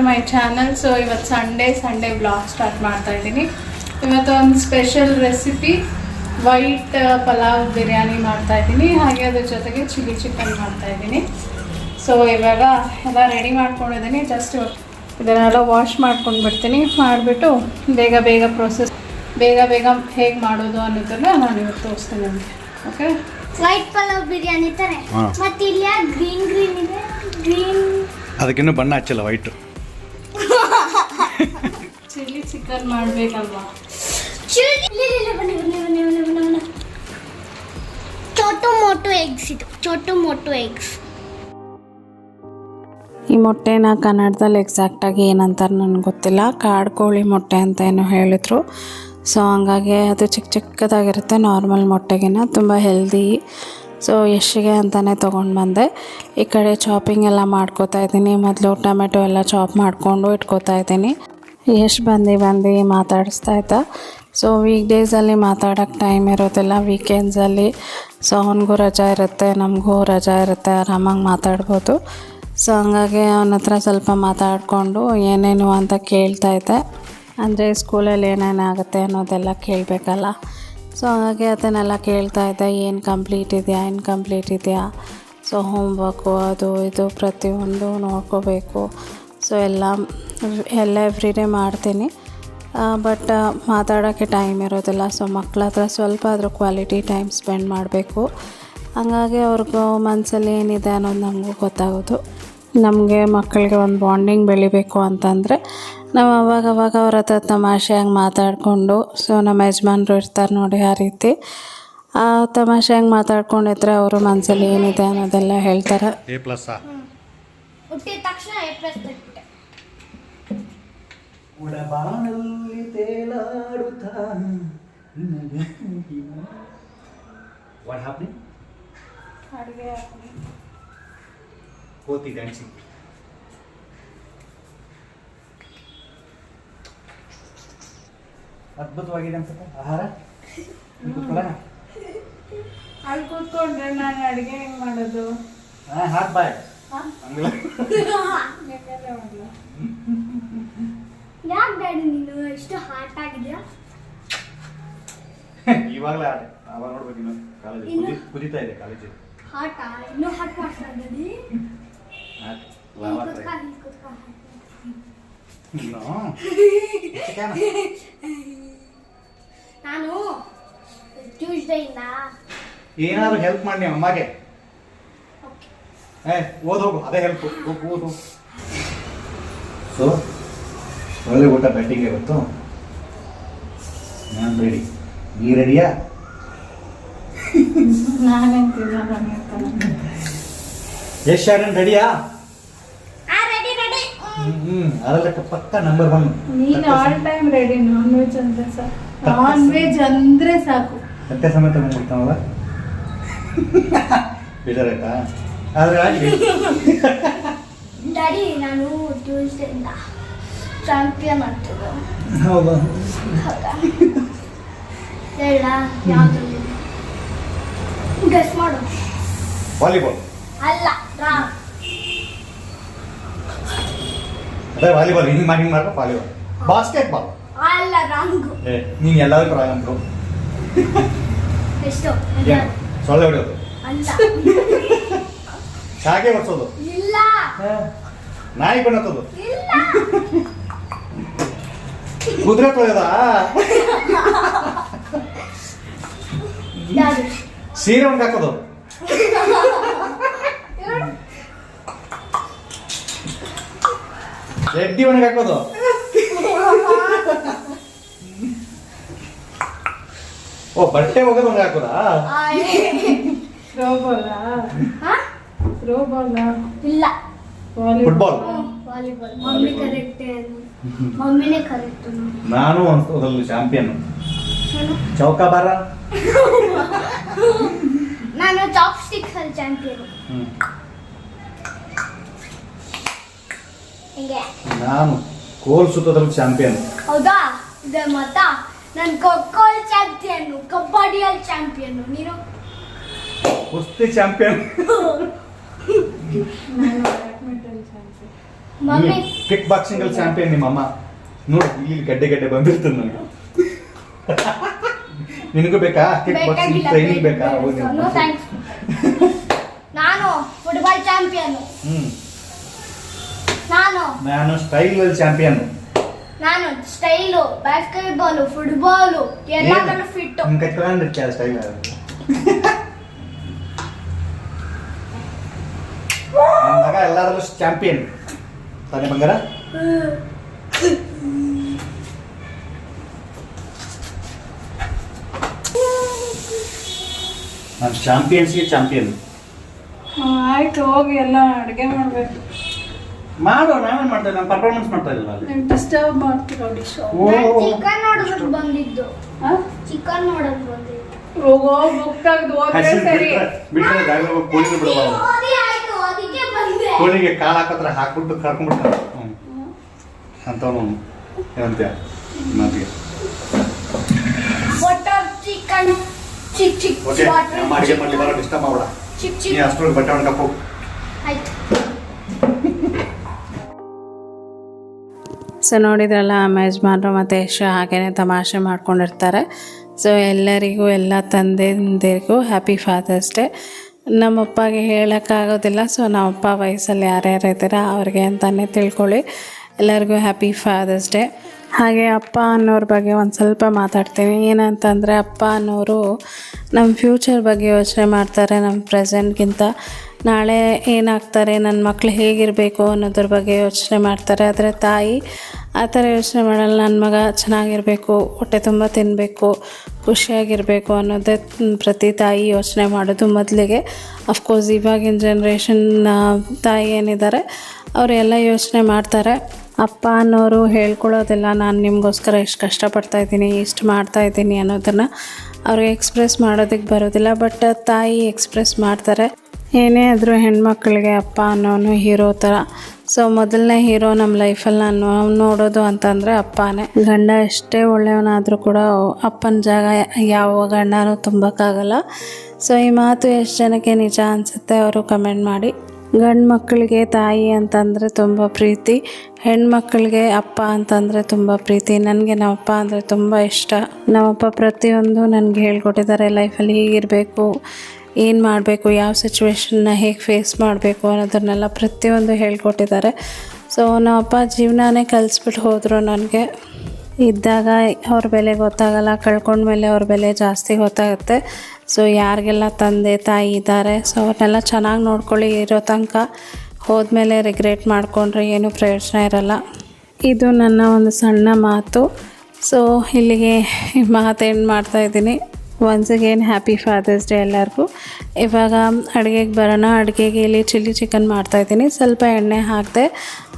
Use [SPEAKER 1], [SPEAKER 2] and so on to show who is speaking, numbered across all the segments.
[SPEAKER 1] To my channel so ಇವತ್ತು Sunday Sunday blog start ಮಾಡ್ತಾ ಇದ್ದೀನಿ. ಇವತ್ತು ಒಂದು special recipe white pulao biryani ಮಾಡ್ತಾ ಇದ್ದೀನಿ. ಹಾಗೆ ಅದ್ರ ಜೊತೆಗೆ ಚಿಲ್ಲಿ ಚಿಕನ್ ಮಾಡ್ತಾ ಇದ್ದೀನಿ. ಸೊ ಇವಾಗ ಎಲ್ಲ ರೆಡಿ ಮಾಡ್ಕೊಂಡಿದ್ದೀನಿ. ಜಸ್ಟ್ ಇದನ್ನೆಲ್ಲ ವಾಶ್ ಮಾಡ್ಕೊಂಡು ಬಿಡ್ತೀನಿ. ಮಾಡಿಬಿಟ್ಟು ಬೇಗ ಬೇಗ ಪ್ರೊಸೆಸ್ ಬೇಗ ಬೇಗ ಹೇಗೆ ಮಾಡೋದು ಅನ್ನೋದನ್ನ ನಾನು ಇವತ್ತು ತೋರಿಸ್ತೀನಿ ನಿಮಗೆ. ಓಕೆ
[SPEAKER 2] ವೈಟ್ ಪಲಾವ್ ಬಿರಿಯಾನಿ ತರ. ಮತ್ತೆ ಇಲ್ಲಿ ಗ್ರೀನ್ ಗ್ರೀನ್ ಇದೆ? ಗ್ರೀನ್
[SPEAKER 3] ಅದಕ್ಕಿನ್ನೂ ಬಣ್ಣ ಹಚ್ಚಿಲ್ಲ ವೈಟು
[SPEAKER 1] ಚಿಲ್ಲಿ ಚಿಕನ್ ಮಾಡಬೇಕಲ್ವಾ?
[SPEAKER 2] ಬನ್ನಿ ಬನ್ನಿ ಬನ್ನಿ ಬನ್ನಿ ಬನ್ನಿ ಬನ್ನಿ. ಚೋಟು ಮೋಟು ಎಗ್ಸ್ ಇದು. ಚೋಟು ಮೋಟು ಎಗ್ಸ್.
[SPEAKER 1] ಈ ಮೊಟ್ಟೆನ ಕನ್ನಡದಲ್ಲಿ ಎಕ್ಸಾಕ್ಟಾಗಿ ಏನಂತಾರೆ ನನಗೆ ಗೊತ್ತಿಲ್ಲ. ಕಾಡು ಕೋಳಿ ಮೊಟ್ಟೆ ಅಂತ ಏನೋ ಹೇಳಿದ್ರು. ಸೊ ಹಂಗಾಗಿ ಅದು ಚಿಕ್ಕ ಚಿಕ್ಕದಾಗಿರುತ್ತೆ ನಾರ್ಮಲ್ ಮೊಟ್ಟೆಗಿನ ತುಂಬ ಹೆಲ್ದಿ ಸೊ ಎಷ್ಟಿಗೆ ಅಂತಲೇ ತೊಗೊಂಡು ಬಂದೆ. ಈ ಕಡೆ ಚಾಪಿಂಗ್ ಎಲ್ಲ ಮಾಡ್ಕೋತಾ ಇದ್ದೀನಿ. ಮೊದಲು ಟೊಮೆಟೊ ಎಲ್ಲ ಚಾಪ್ ಮಾಡಿಕೊಂಡು ಇಟ್ಕೋತಾ ಇದ್ದೀನಿ. ಯಶ್ ಬಂದು ಬಂದು ಮಾತಾಡಿಸ್ತಾ ಇದ್ದ. ಸೊ ವೀಕ್ ಡೇಸಲ್ಲಿ ಮಾತಾಡೋಕ್ಕೆ ಟೈಮ್ ಇರೋದಿಲ್ಲ. ವೀಕೆಂಡ್ಸಲ್ಲಿ ಸೊ ಅವನಿಗೂ ರಜಾ ಇರುತ್ತೆ, ನಮಗೂ ರಜಾ ಇರುತ್ತೆ, ಆರಾಮಾಗಿ ಮಾತಾಡ್ಬೋದು. ಸೊ ಹಂಗಾಗಿ ಅವನ ಹತ್ರ ಸ್ವಲ್ಪ ಮಾತಾಡಿಕೊಂಡು ಏನೇನು ಅಂತ ಕೇಳ್ತಾ ಇದ್ದೆ. ಅಂದರೆ ಸ್ಕೂಲಲ್ಲಿ ಏನೇನಾಗುತ್ತೆ ಅನ್ನೋದೆಲ್ಲ ಕೇಳಬೇಕಲ್ಲ. ಸೊ ಹಾಗಾಗಿ ಅದನ್ನೆಲ್ಲ ಕೇಳ್ತಾ ಇದ್ದೆ. ಏನು ಕಂಪ್ಲೀಟ್ ಇದೆಯಾ ಇನ್ಕಂಪ್ಲೀಟ್ ಇದೆಯಾ? ಸೊ ಹೋಮ್ವರ್ಕು ಅದು ಇದು ಪ್ರತಿಯೊಂದು ನೋಡ್ಕೋಬೇಕು. ಸೊ ಎಲ್ಲ ಎಲ್ಲ ಎವ್ರಿ ಡೇ ಮಾಡ್ತೀನಿ ಬಟ್ ಮಾತಾಡೋಕ್ಕೆ ಟೈಮ್ ಇರೋದಿಲ್ಲ. ಸೊ ಮಕ್ಳ ಹತ್ರ ಸ್ವಲ್ಪ ಅದ್ರ ಕ್ವಾಲಿಟಿ ಟೈಮ್ ಸ್ಪೆಂಡ್ ಮಾಡಬೇಕು. ಹಂಗಾಗಿ ಅವ್ರಿಗೂ ಮನಸ್ಸಲ್ಲಿ ಏನಿದೆ ಅನ್ನೋದು ನಮಗೂ ಗೊತ್ತಾಗೋದು. ನಮಗೆ ಮಕ್ಕಳಿಗೆ ಒಂದು ಬಾಂಡಿಂಗ್ ಬೆಳಿಬೇಕು ಅಂತಂದರೆ ನಾವು ಅವಾಗ ಅವಾಗ ಅವ್ರ ಹತ್ರ ತಮಾಷೆಯಾಗಿ ಮಾತಾಡಿಕೊಂಡು ಸೊ ನಮ್ಮ ಯಜಮಾನ್ರು ಇರ್ತಾರೆ ನೋಡಿ ಆ ರೀತಿ. ಆ ತಮಾಷೆಯಾಗಿ ಮಾತಾಡ್ಕೊಂಡಿದ್ರೆ ಅವರು ಮನಸ್ಸಲ್ಲಿ ಏನಿದೆ ಅನ್ನೋದೆಲ್ಲ ಹೇಳ್ತಾರೆ.
[SPEAKER 3] ಉಡಬಾನಲ್ಲಿ ತೇಲಾಡುತ್ತಾ ವಾಟ್ ಅಡುಗೆ ಕೋತಿ ಡ್ಯಾನ್ಸಿಂಗ್ ಅದ್ಭುತವಾಗಿದೆ ಅನ್ಸುತ್ತೆ. ಆಹಾರ?
[SPEAKER 1] ಅಲ್ಲಿ ಕೂತ್ಕೊಂಡ್ರೆ ನಾನು ಅಡುಗೆ ಹೆಂಗೆ ಮಾಡೋದು?
[SPEAKER 3] ಹಾ? ಹಾಕ್ ಬಾಯ್ ಹಂಗಿಲ್ಲ
[SPEAKER 2] ಯಾಕೆ ಡ್ಯಾಡಿ ನೀನು ಎಷ್ಟು ಹಾಟ್ ಆಗಿದ್ಯಾ?
[SPEAKER 3] ಇವಾಗಲೇ ಆಟ ಅವಾಗ ನೋಡ್ಬೇಕು ಇನ್ನು ಕಾಲೇಜ್? ಕುದಿತಾ ಇದೆ ಕಾಲೇಜ್
[SPEAKER 2] ಹಾಟ ಇನ್ನೂ ಹಾಟ್ ಮಾಡ್ತಾ ಇದ್ದೀರಿ ನಾನು ಇಲ್ಲ
[SPEAKER 3] ಏನಾದ್ರು ಹೆಲ್ಪ್ ಮಾಡಿ ನಿಮ್ಮ ಅಮ್ಮಗೆ? ಏ ಓದ್ ಹೋಗು. ಅದೇ ಹೆಲ್ಪ್ ಹೋಗು ಓದು ಸೊ ಒಳ್ಳೆ ಊಟ ಬ್ಯಾಟಿಂಗ್ ಇವತ್ತು. ನಾನು ರೆಡಿ ನೀ ರೆಡಿಯಾ ಯಶ್ ಶಾರನ್ ರೆಡಿಯಾ
[SPEAKER 2] ಆ ರೆಡಿ ರೆಡಿ
[SPEAKER 3] ಹ್ಮ್. ಅದರಲ್ಲಿ ಪಕ್ಕ ನಂಬರ್ ಒನ್
[SPEAKER 1] ನೀನು all time ready non veg ಅಂದ್ರೆ ಸಾಕು ನಾನ್ ವೆಜ್ ಅಂದ್ರೆ ಸಾಕು.
[SPEAKER 3] ಸತ್ಯ ಸಮೇತ ಬಂದ್ಬಿಡ್ತಾವಲ್ಲ ಬೇಜಾರಾಯ್ತಾ ಆದ್ರೆ
[SPEAKER 2] ಡ್ಯಾಡಿ ನಾನು ಟ್ಯೂಸ್ಡೇಯಿಂದ ಚಾಂಪಿಯನ್ ಆಗ್ತದೆ.
[SPEAKER 3] ಹೌದಾ.
[SPEAKER 2] ಹೌದಾ? ಹೇಳ ಯಾವುದು? ಗೆಸ್ ಮಾಡು.
[SPEAKER 3] ವಾಲಿಬಾಲ್
[SPEAKER 2] ಅಲ್ಲ ರಾ.
[SPEAKER 3] ಅದೇ ವಾಲಿಬಾಲ್ ಹಿಂಗೆ ಮಾಡಿ ಹಿಂಗೆ ಮಾಡ್ಕೊ ವಾಲಿಬಾಲ್ ಬಾಸ್ಕೆಟ್ ಬಾಲ್
[SPEAKER 2] ಅಲ್ಲ ರಾಂಗು.
[SPEAKER 3] ಏ ನೀನು ಎಲ್ಲದಕ್ಕೂ ರಾಗಂತರು
[SPEAKER 2] ಎಷ್ಟು?
[SPEAKER 3] ಏನು ಸೊಳ್ಳೆ ಹೊಡೆಯೋದು.
[SPEAKER 2] ಅಲ್ಲ.
[SPEAKER 3] ಶಾಗೆ ಹೊಡ್ಸೋದು
[SPEAKER 2] ಇಲ್ಲ.
[SPEAKER 3] ನಾಯಿ ಬಣ್ಣತ್ತದು
[SPEAKER 2] ಇಲ್ಲ.
[SPEAKER 3] ಕುದುರೆ ತೊಳೆಯೋದಾ ಸೀರೆ ಒಂದು ಹಾಕೋದು. ಎಡ್ಡಿ ಒಣಗ ಹಾಕೋದು. ಓ ಬಟ್ಟೆ ಹೋಗೋದು ಒಣಗ ಹಾಕೋದಾ?
[SPEAKER 2] ಇಲ್ಲ.
[SPEAKER 3] ಫುಟ್ಬಾಲ್?
[SPEAKER 2] ವಾಲಿಬಾಲ್. ಮಮ್ಮಿ ಕರೆಕ್ಟ್ ಮಮ್ಮಿನೇ ಕರೆಕ್ಟ್
[SPEAKER 3] ನಾನು ಒಂದು ಚಾಂಪಿಯನ್ ಚೌಕಾಬಾರ?
[SPEAKER 2] ನಾನು ಚಾಪ್ ಸ್ಟಿಕ್ಸ್ ಅಲ್ಲಿ ಚಾಂಪಿಯನ್
[SPEAKER 3] ನಾನು ಕೋಲ್ ಸುತ್ತೋದ್ರಲ್ಲಿ ಚಾಂಪಿಯನ್
[SPEAKER 2] ಹೌದಾ? ಇದೆ ಮತ? ನಾನು ಖೋಖೋ ಚಾಂಪಿಯನ್ ಕಬಡ್ಡಿಯಲ್ಲಿ ಚಾಂಪಿಯನ್ ನೀನು?
[SPEAKER 3] ಕುಸ್ತಿ ಚಾಂಪಿಯನ್
[SPEAKER 1] ನಾನು ಬ್ಯಾಡ್ಮಿಂಟನ್ ಚಾಂಪಿಯನ್
[SPEAKER 3] ಕಿಕ್ ಬಾಕ್ಸಿಂಗ್ ಅಲ್ಲಿ ಚಾಂಪಿಯನ್ ನಿಮ್ಮ ಅಮ್ಮ ನೋಡು ಇಲ್ಲಿ ಗಡ್ಡೆ ಗಡ್ಡೆ ಬಂದಿರ್ತದೆ ನನಗೆ ನಿನಗೂ ಬೇಕಾ ಕಿಕ್ ಬಾಕ್ಸಿಂಗ್
[SPEAKER 2] ಬೇಕಾಗಿಲ್ಲ
[SPEAKER 3] ಟ್ರೈನಿಂಗ್ ಬೇಕಾ ಹೋಗಿ
[SPEAKER 2] ನೋ ಥ್ಯಾಂಕ್ಸ್ ನಾನು ಫುಟ್ಬಾಲ್ ಚಾಂಪಿಯನ್
[SPEAKER 3] ಹ್ಮ್
[SPEAKER 2] ನಾನು
[SPEAKER 3] ನಾನು ಸ್ಟೈಲ್ ಅಲ್ಲಿ ಚಾಂಪಿಯನ್
[SPEAKER 2] ನಾನು ಸ್ಟೈಲು ಬಾಸ್ಕೆಟ್ಬಾಲು ಫುಟ್ಬಾಲು ಎಲ್ಲದರಲ್ಲೂ ಫಿಟ್ಟು
[SPEAKER 3] ನಿಮ್ ಕಟ್ಕೊಂಡಿರ್ತೀಯ ಸ್ಟೈಲ್ ನನ್ನ ಮಗ ಎಲ್ಲಾದ್ರಲ್ಲೂ ಚಾಂಪಿಯನ್ ತಾನೇ ಬಂಗಾರ? ನಾನು ಚಾಂಪಿಯನ್ಸ್ಗೆ ಚಾಂಪಿಯನ್.
[SPEAKER 1] ಆಯ್ತು ಹೋಗಿ ಎಲ್ಲ ಅಡುಗೆ ಮಾಡಬೇಕು.
[SPEAKER 3] ಮಾಡೋ ನಾವೇನ್ ಮಾಡ್ತಾ ನಾನು ಪರ್ಫಾರ್ಮೆನ್ಸ್ ಮಾಡ್ತಾ ಇಲ್ಲ ಅಲ್ಲಿ.
[SPEAKER 1] ಡಿಸ್ಟರ್ಬ್ ಮಾಡ್ತೀರೋ ಡಿಶ್
[SPEAKER 2] ಚಿಕನ್ ನೋಡೋದು ಬಂದಿದ್ದು. ಚಿಕನ್ ನೋಡೋದು ಬಂದಿದ್ದು.
[SPEAKER 1] ಹೋಗೋ ಬುಕ್ ತೆಗೆದು ಹೋದ್ರೆ ಸರಿ.
[SPEAKER 3] ಬಿಟ್ರೆ ಜಾಗ ಕೋಳಿಗೆ ಬಿಡಬಾರ್ದು
[SPEAKER 2] ಓದಿ ಆಯ್ತು ಅದಕ್ಕೆ ಬಂದೆ
[SPEAKER 3] ಕೋಳಿಗೆ ಕಾಲು ಹಾಕತ್ರ ಹಾಕ್ಬಿಟ್ಟು ಕರ್ಕೊಂಡ್ಬಿಟ್ಟ ಅಂತವನು ಏನಂತೀಯ? ಮಾತಿಗೆ.
[SPEAKER 2] ಚಿಕನ್ ಚಿಕ್ ಚಿಕ್
[SPEAKER 3] ಓಕೆ ನಮ್ಮ ಅಡುಗೆ ಮಾಡಲಿ ಬರೋ ಡಿಸ್ಟರ್ಬ್ ನೀ ಅಷ್ಟೊಳಗೆ ಬಟ್ಟೆ
[SPEAKER 1] ಸೊ ನೋಡಿದ್ರಲ್ಲ ನಮ್ಮ ಯಜಮಾನ್ರು ಮತ್ತು ಯಶು ಹಾಗೇನೆ ತಮಾಷೆ ಮಾಡ್ಕೊಂಡಿರ್ತಾರೆ. ಸೊ ಎಲ್ಲರಿಗೂ ಎಲ್ಲ ತಂದೆಂದಿರಿಗೂ ಹ್ಯಾಪಿ ಫಾದರ್ಸ್ ಡೇ ನಮ್ಮಪ್ಪಗೆ ಹೇಳೋಕ್ಕಾಗೋದಿಲ್ಲ. ಸೊ ನಮ್ಮಪ್ಪ ವಯಸ್ಸಲ್ಲಿ ಯಾರ್ಯಾರು ಇದ್ದೀರಾ ಅವ್ರಿಗೆ ಅಂತಲೇ ತಿಳ್ಕೊಳ್ಳಿ. ಎಲ್ಲರಿಗೂ ಹ್ಯಾಪಿ ಫಾದರ್ಸ್ ಡೇ ಹಾಗೆ ಅಪ್ಪ ಅನ್ನೋರ ಬಗ್ಗೆ ಒಂದು ಸ್ವಲ್ಪ ಮಾತಾಡ್ತೀನಿ. ಏನಂತಂದರೆ ಅಪ್ಪ ಅನ್ನೋರು ನಮ್ಮ ಫ್ಯೂಚರ್ ಬಗ್ಗೆ ಯೋಚನೆ ಮಾಡ್ತಾರೆ ನಮ್ಮ ಪ್ರೆಸೆಂಟ್ಗಿಂತ. ನಾಳೆ ಏನಾಗ್ತಾರೆ ನನ್ನ ಮಕ್ಳು ಹೇಗಿರಬೇಕು ಅನ್ನೋದ್ರ ಬಗ್ಗೆ ಯೋಚನೆ ಮಾಡ್ತಾರೆ. ಆದರೆ ತಾಯಿ ಆ ಥರ ಯೋಚನೆ ಮಾಡಲ್ಲ. ನನ್ನ ಮಗ ಚೆನ್ನಾಗಿರಬೇಕು, ಹೊಟ್ಟೆ ತುಂಬ ತಿನ್ನಬೇಕು ಖುಷಿಯಾಗಿರಬೇಕು ಅನ್ನೋದೇ ಪ್ರತಿ ತಾಯಿ ಯೋಚನೆ ಮಾಡೋದು ಮೊದಲಿಗೆ. ಅಫ್ಕೋರ್ಸ್ ಇವಾಗಿನ ಜನ್ರೇಷನ್ ತಾಯಿ ಏನಿದ್ದಾರೆ, ಅವರೆಲ್ಲ ಯೋಚನೆ ಮಾಡ್ತಾರೆ. ಅಪ್ಪ ಅನ್ನೋರು ಹೇಳ್ಕೊಳ್ಳೋದೆಲ್ಲ, ನಾನು ನಿಮಗೋಸ್ಕರ ಎಷ್ಟು ಕಷ್ಟಪಡ್ತಾ ಇದ್ದೀನಿ, ಇಷ್ಟು ಮಾಡ್ತಾಯಿದ್ದೀನಿ ಅನ್ನೋದನ್ನು ಅವ್ರಿಗೆ ಎಕ್ಸ್ಪ್ರೆಸ್ ಮಾಡೋದಕ್ಕೆ ಬರೋದಿಲ್ಲ ಬಟ್ ತಾಯಿ ಎಕ್ಸ್ಪ್ರೆಸ್ ಮಾಡ್ತಾರೆ. ಏನೇ ಆದರೂ ಹೆಣ್ಮಕ್ಳಿಗೆ ಅಪ್ಪ ಅನ್ನೋನು ಹೀರೋ ಥರ ಸೊ ಮೊದಲನೇ ಹೀರೋ ನಮ್ಮ ಲೈಫಲ್ಲಿ ನಾನು ನೋಡೋದು ಅಂತಂದರೆ ಅಪ್ಪನೇ. ಗಂಡ ಎಷ್ಟೇ ಒಳ್ಳೆಯವನಾದರೂ ಕೂಡ ಅಪ್ಪನ ಜಾಗ ಯಾವ ಗಂಡನೂ ತುಂಬಕ್ಕಾಗಲ್ಲ. ಸೊ ಈ ಮಾತು ಎಷ್ಟು ಜನಕ್ಕೆ ನಿಜ ಅನಿಸುತ್ತೆ ಅವರು ಕಮೆಂಟ್ ಮಾಡಿ. ಗಂಡು ಮಕ್ಕಳಿಗೆ ತಾಯಿ ಅಂತಂದರೆ ತುಂಬ ಪ್ರೀತಿ ಹೆಣ್ಮಕ್ಳಿಗೆ ಅಪ್ಪ ಅಂತಂದರೆ ತುಂಬ ಪ್ರೀತಿ. ನನಗೆ ನಮ್ಮಪ್ಪ ಅಂದರೆ ತುಂಬ ಇಷ್ಟ. ನಮ್ಮಪ್ಪ ಪ್ರತಿಯೊಂದು ನನಗೆ ಹೇಳ್ಕೊಟ್ಟಿದ್ದಾರೆ ಲೈಫಲ್ಲಿ ಹೀಗಿರಬೇಕು, ಏನು ಮಾಡಬೇಕು, ಯಾವ ಸಿಚುವೇಶನ್ನ ಹೇಗೆ ಫೇಸ್ ಮಾಡಬೇಕು ಅನ್ನೋದನ್ನೆಲ್ಲ ಪ್ರತಿಯೊಂದು ಹೇಳ್ಕೊಟ್ಟಿದ್ದಾರೆ. ಸೊ ನಮ್ಮಪ್ಪ ಜೀವನನೇ ಕಲಿಸ್ಬಿಟ್ಟು ಹೋದರು ನನಗೆ. ಇದ್ದಾಗ ಅವ್ರ ಬೆಲೆ ಗೊತ್ತಾಗಲ್ಲ ಕಳ್ಕೊಂಡ್ಮೇಲೆ ಅವ್ರ ಬೆಲೆ ಜಾಸ್ತಿ ಗೊತ್ತಾಗುತ್ತೆ. ಸೊ ಯಾರಿಗೆಲ್ಲ ತಂದೆ, ತಾಯಿ ಇದ್ದಾರೆ ಸೊ ಅವ್ರನ್ನೆಲ್ಲ ಚೆನ್ನಾಗಿ ನೋಡ್ಕೊಳ್ಳಿ. ಇರೋ ತನಕ ಹೋದ್ಮೇಲೆ ರಿಗ್ರೆಟ್ ಮಾಡಿಕೊಂಡ್ರೆ ಏನೂ ಪ್ರಯೋಜನ ಇರಲ್ಲ. ಇದು ನನ್ನ ಒಂದು ಸಣ್ಣ ಮಾತು. ಸೊ ಇಲ್ಲಿಗೆ ಮಾತು ಎಂಡ್ ಮಾಡ್ತಾಯಿದ್ದೀನಿ once again happy Father's Day ಎಲ್ಲರಿಗೂ. ಇವಾಗ ಅಡುಗೆಗೆ ಬರೋಣ. ಅಡುಗೆಗೆ ಇಲ್ಲಿ ಚಿಲ್ಲಿ ಚಿಕನ್ ಮಾಡ್ತಾಯಿದ್ದೀನಿ ಸ್ವಲ್ಪ ಎಣ್ಣೆ ಹಾಕಿದೆ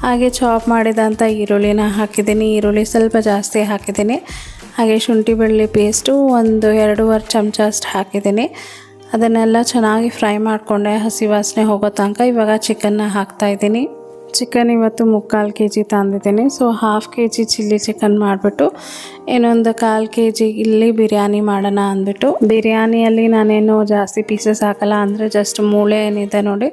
[SPEAKER 1] ಹಾಗೆ ಚಾಪ್ ಮಾಡಿದಂಥ ಈರುಳ್ಳಿನ ಹಾಕಿದ್ದೀನಿ. ಈರುಳ್ಳಿ ಸ್ವಲ್ಪ ಜಾಸ್ತಿ ಹಾಕಿದ್ದೀನಿ. ಹಾಗೆ ಶುಂಠಿ ಬೆಳ್ಳಿ ಪೇಸ್ಟು ಒಂದು ಎರಡೂವರೆ ಚಮಚ ಅಷ್ಟು ಹಾಕಿದ್ದೀನಿ. ಅದನ್ನೆಲ್ಲ ಚೆನ್ನಾಗಿ ಫ್ರೈ ಮಾಡಿಕೊಂಡೆ. ಹಸಿ ವಾಸನೆ ಹೋಗೋ ತನಕ ಇವಾಗ ಚಿಕನ್ನ ಹಾಕ್ತಾಯಿದ್ದೀನಿ ಚಿಕನ್ ಇವತ್ತು ಮುಕ್ಕಾಲು ಕೆ ಜಿ ತಂದಿದ್ದೀನಿ. So half K G chilli chicken ಮಾಡಿಬಿಟ್ಟು, ಇನ್ನೊಂದು ಕಾಲು ಕೆ ಜಿ ಇಲ್ಲಿ ಬಿರಿಯಾನಿ ಮಾಡೋಣ ಅಂದ್ಬಿಟ್ಟು, ಬಿರಿಯಾನಿಯಲ್ಲಿ ನಾನೇನು ಜಾಸ್ತಿ ಪೀಸಸ್ ಹಾಕಲ್ಲ, ಅಂದರೆ ಜಸ್ಟ್ ಮೂಳೆ ಏನಿದೆ ನೋಡಿ,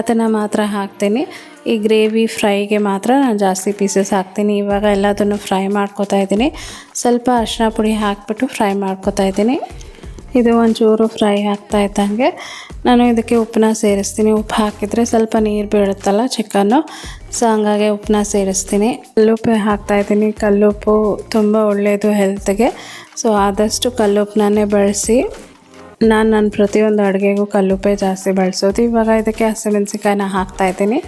[SPEAKER 1] ಅದನ್ನು ಮಾತ್ರ ಹಾಕ್ತೀನಿ. ಈ ಗ್ರೇವಿ ಫ್ರೈಗೆ ಮಾತ್ರ ನಾನು ಜಾಸ್ತಿ ಪೀಸಸ್ ಹಾಕ್ತೀನಿ. ಇವಾಗ ಎಲ್ಲದನ್ನು ಫ್ರೈ ಮಾಡ್ಕೊತಾ ಇದ್ದೀನಿ. ಸ್ವಲ್ಪ ಅರಿಶಿನ ಪುಡಿ ಹಾಕ್ಬಿಟ್ಟು ಫ್ರೈ ಮಾಡ್ಕೋತಾ ಇದ್ದೀನಿ. ಇದು ಒಂಚೂರು ಫ್ರೈ ಆಗ್ತಾ ಇದ್ದಂಗೆ. ನಾನು ಇದಕ್ಕೆ ಉಪ್ಪನ್ನ ಸೇರಿಸ್ತೀನಿ. ಉಪ್ಪು ಹಾಕಿದರೆ ಸ್ವಲ್ಪ ನೀರು ಬೀಳುತ್ತಲ್ಲ ಚಿಕನ್ನು. ಸೊ ಹಂಗಾಗಿ ಉಪ್ಪನ್ನ ಸೇರಿಸ್ತೀನಿ. ಕಲ್ಲುಪ್ಪು ಹಾಕ್ತಾಯಿದ್ದೀನಿ ಕಲ್ಲುಪ್ಪು ತುಂಬ ಒಳ್ಳೆಯದು ಹೆಲ್ತ್ಗೆ ಸೊ ಆದಷ್ಟು ಕಲ್ಲುಪ್ಪನ್ನೇ ಬಳಸಿ, ನಾನು ನನ್ನ ಪ್ರತಿಯೊಂದು ಅಡುಗೆಗೂ ಕಲ್ಲುಪ್ಪೆ ಜಾಸ್ತಿ ಬಳಸೋದು. ಇವಾಗ ಇದಕ್ಕೆ ಹಸಿಮೆಣಸಿನ್ಕಾಯಿನ ಹಾಕ್ತಾಯಿದ್ದೀನಿ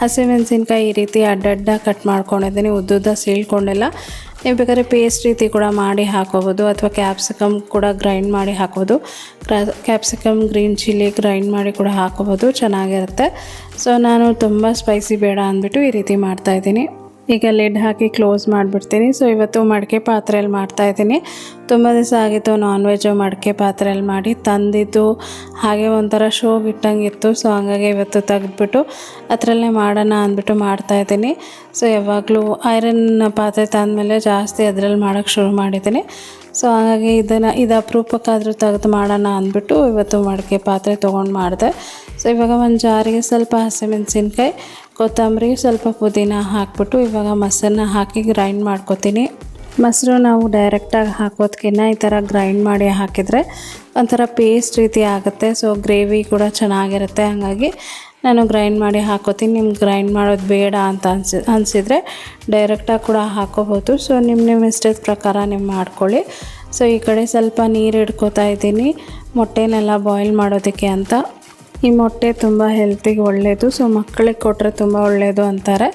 [SPEAKER 1] ಹಸಿಮೆಣಸಿನ್ಕಾಯಿ ಈ ರೀತಿ ಅಡ್ಡಡ್ಡ ಕಟ್ ಮಾಡ್ಕೊಂಡಿದ್ದೀನಿ, ಉದ್ದುದ್ದ ಸೀಳ್ಕೊಂಡೆಲ್ಲ. ನೀವು ಬೇಕಾದ್ರೆ ಪೇಸ್ಟ್ ರೀತಿ ಕೂಡ ಮಾಡಿ ಹಾಕೋಬೋದು ಅಥವಾ ಕ್ಯಾಪ್ಸಿಕಮ್ ಕೂಡ ಗ್ರೈಂಡ್ ಮಾಡಿ ಹಾಕೋದು ಕ್ಯಾಪ್ಸಿಕಮ್ ಗ್ರೀನ್ ಚಿಲ್ಲಿ ಗ್ರೈಂಡ್ ಮಾಡಿ ಕೂಡ ಹಾಕೋಬೋದು, ಚೆನ್ನಾಗಿರುತ್ತೆ. ಸೊ ನಾನು ತುಂಬ ಸ್ಪೈಸಿ ಬೇಡ ಅಂದ್ಬಿಟ್ಟು ಈ ರೀತಿ ಮಾಡ್ತಾಯಿದ್ದೀನಿ ಈಗ ಲೆಡ್ ಹಾಕಿ ಕ್ಲೋಸ್ ಮಾಡಿಬಿಡ್ತೀನಿ. ಸೊ ಇವತ್ತು ಮಡಿಕೆ ಪಾತ್ರೆಯಲ್ಲಿ ಮಾಡ್ತಾಯಿದ್ದೀನಿ ತುಂಬ ದಿವಸ ಆಗಿತ್ತು ನಾನ್ ವೆಜ್ಜು ಮಡಿಕೆ ಪಾತ್ರೆಯಲ್ಲಿ ಮಾಡಿ ತಂದಿದ್ದು. ಹಾಗೆ ಒಂಥರ ಶೋ ಇಟ್ಟಂಗಿತ್ತು. ಸೊ ಹಂಗಾಗಿ ಇವತ್ತು ತೆಗೆದ್ಬಿಟ್ಟು ಅದರಲ್ಲೇ ಮಾಡೋಣ ಅಂದ್ಬಿಟ್ಟು ಮಾಡ್ತಾಯಿದ್ದೀನಿ ಸೊ ಯಾವಾಗಲೂ ಐರನ್ ಪಾತ್ರೆ ತಂದಮೇಲೆ ಜಾಸ್ತಿ ಅದರಲ್ಲಿ ಮಾಡೋಕ್ಕೆ ಶುರು ಮಾಡಿದ್ದೀನಿ. ಸೊ ಹಾಗಾಗಿ ಇದನ್ನು ಇದು ಅಪರೂಪಕ್ಕಾದರೂ ತೆಗೆದು ಮಾಡೋಣ ಅಂದ್ಬಿಟ್ಟು ಇವತ್ತು ಮಡಿಕೆ ಪಾತ್ರೆ ತೊಗೊಂಡು ಮಾಡಿದೆ. ಸೊ ಇವಾಗ ಒಂದು ಜಾರಿಗೆ ಸ್ವಲ್ಪ ಹಸಿಮೆಣಸಿನ್ಕಾಯಿ ಕೊತ್ತಂಬರಿ ಸ್ವಲ್ಪ ಪುದೀನ ಹಾಕ್ಬಿಟ್ಟು ಇವಾಗ ಮೊಸರನ್ನ ಹಾಕಿ ಗ್ರೈಂಡ್ ಮಾಡ್ಕೊತೀನಿ. ಮೊಸರು ನಾವು ಡೈರೆಕ್ಟಾಗಿ ಹಾಕೋದಕ್ಕಿಂತ ಈ ಥರ ಗ್ರೈಂಡ್ ಮಾಡಿ ಹಾಕಿದರೆ ಒಂಥರ ಪೇಸ್ಟ್ ರೀತಿ ಆಗುತ್ತೆ. ಸೊ ಗ್ರೇವಿ ಕೂಡ ಚೆನ್ನಾಗಿರುತ್ತೆ. ಹಾಗಾಗಿ ನಾನು ಗ್ರೈಂಡ್ ಮಾಡಿ ಹಾಕೋತೀನಿ. ನಿಮ್ಗೆ ಗ್ರೈಂಡ್ ಮಾಡೋದು ಬೇಡ ಅಂತ ಅನ್ಸಿ, ಅನಿಸಿದರೆ ಡೈರೆಕ್ಟಾಗಿ ಕೂಡ ಹಾಕೋಬೋದು. ಸೊ ನಿಮ್ಮ ನಿಮ್ಮ ಇಷ್ಟದ ಪ್ರಕಾರ ನೀವು ಮಾಡ್ಕೊಳ್ಳಿ. ಸೊ ಈ ಕಡೆ ಸ್ವಲ್ಪ ನೀರು ಹಿಡ್ಕೋತಾ ಇದ್ದೀನಿ. ಮೊಟ್ಟೆನೆಲ್ಲ ಬಾಯ್ಲ್ ಮಾಡೋದಕ್ಕೆ ಅಂತ. ಈ ಮೊಟ್ಟೆ ತುಂಬ ಹೆಲ್ತಿಗೆ ಒಳ್ಳೆಯದು ಸೊ ಮಕ್ಕಳಿಗೆ ಕೊಟ್ಟರೆ ತುಂಬ ಒಳ್ಳೆಯದು ಅಂತಾರೆ.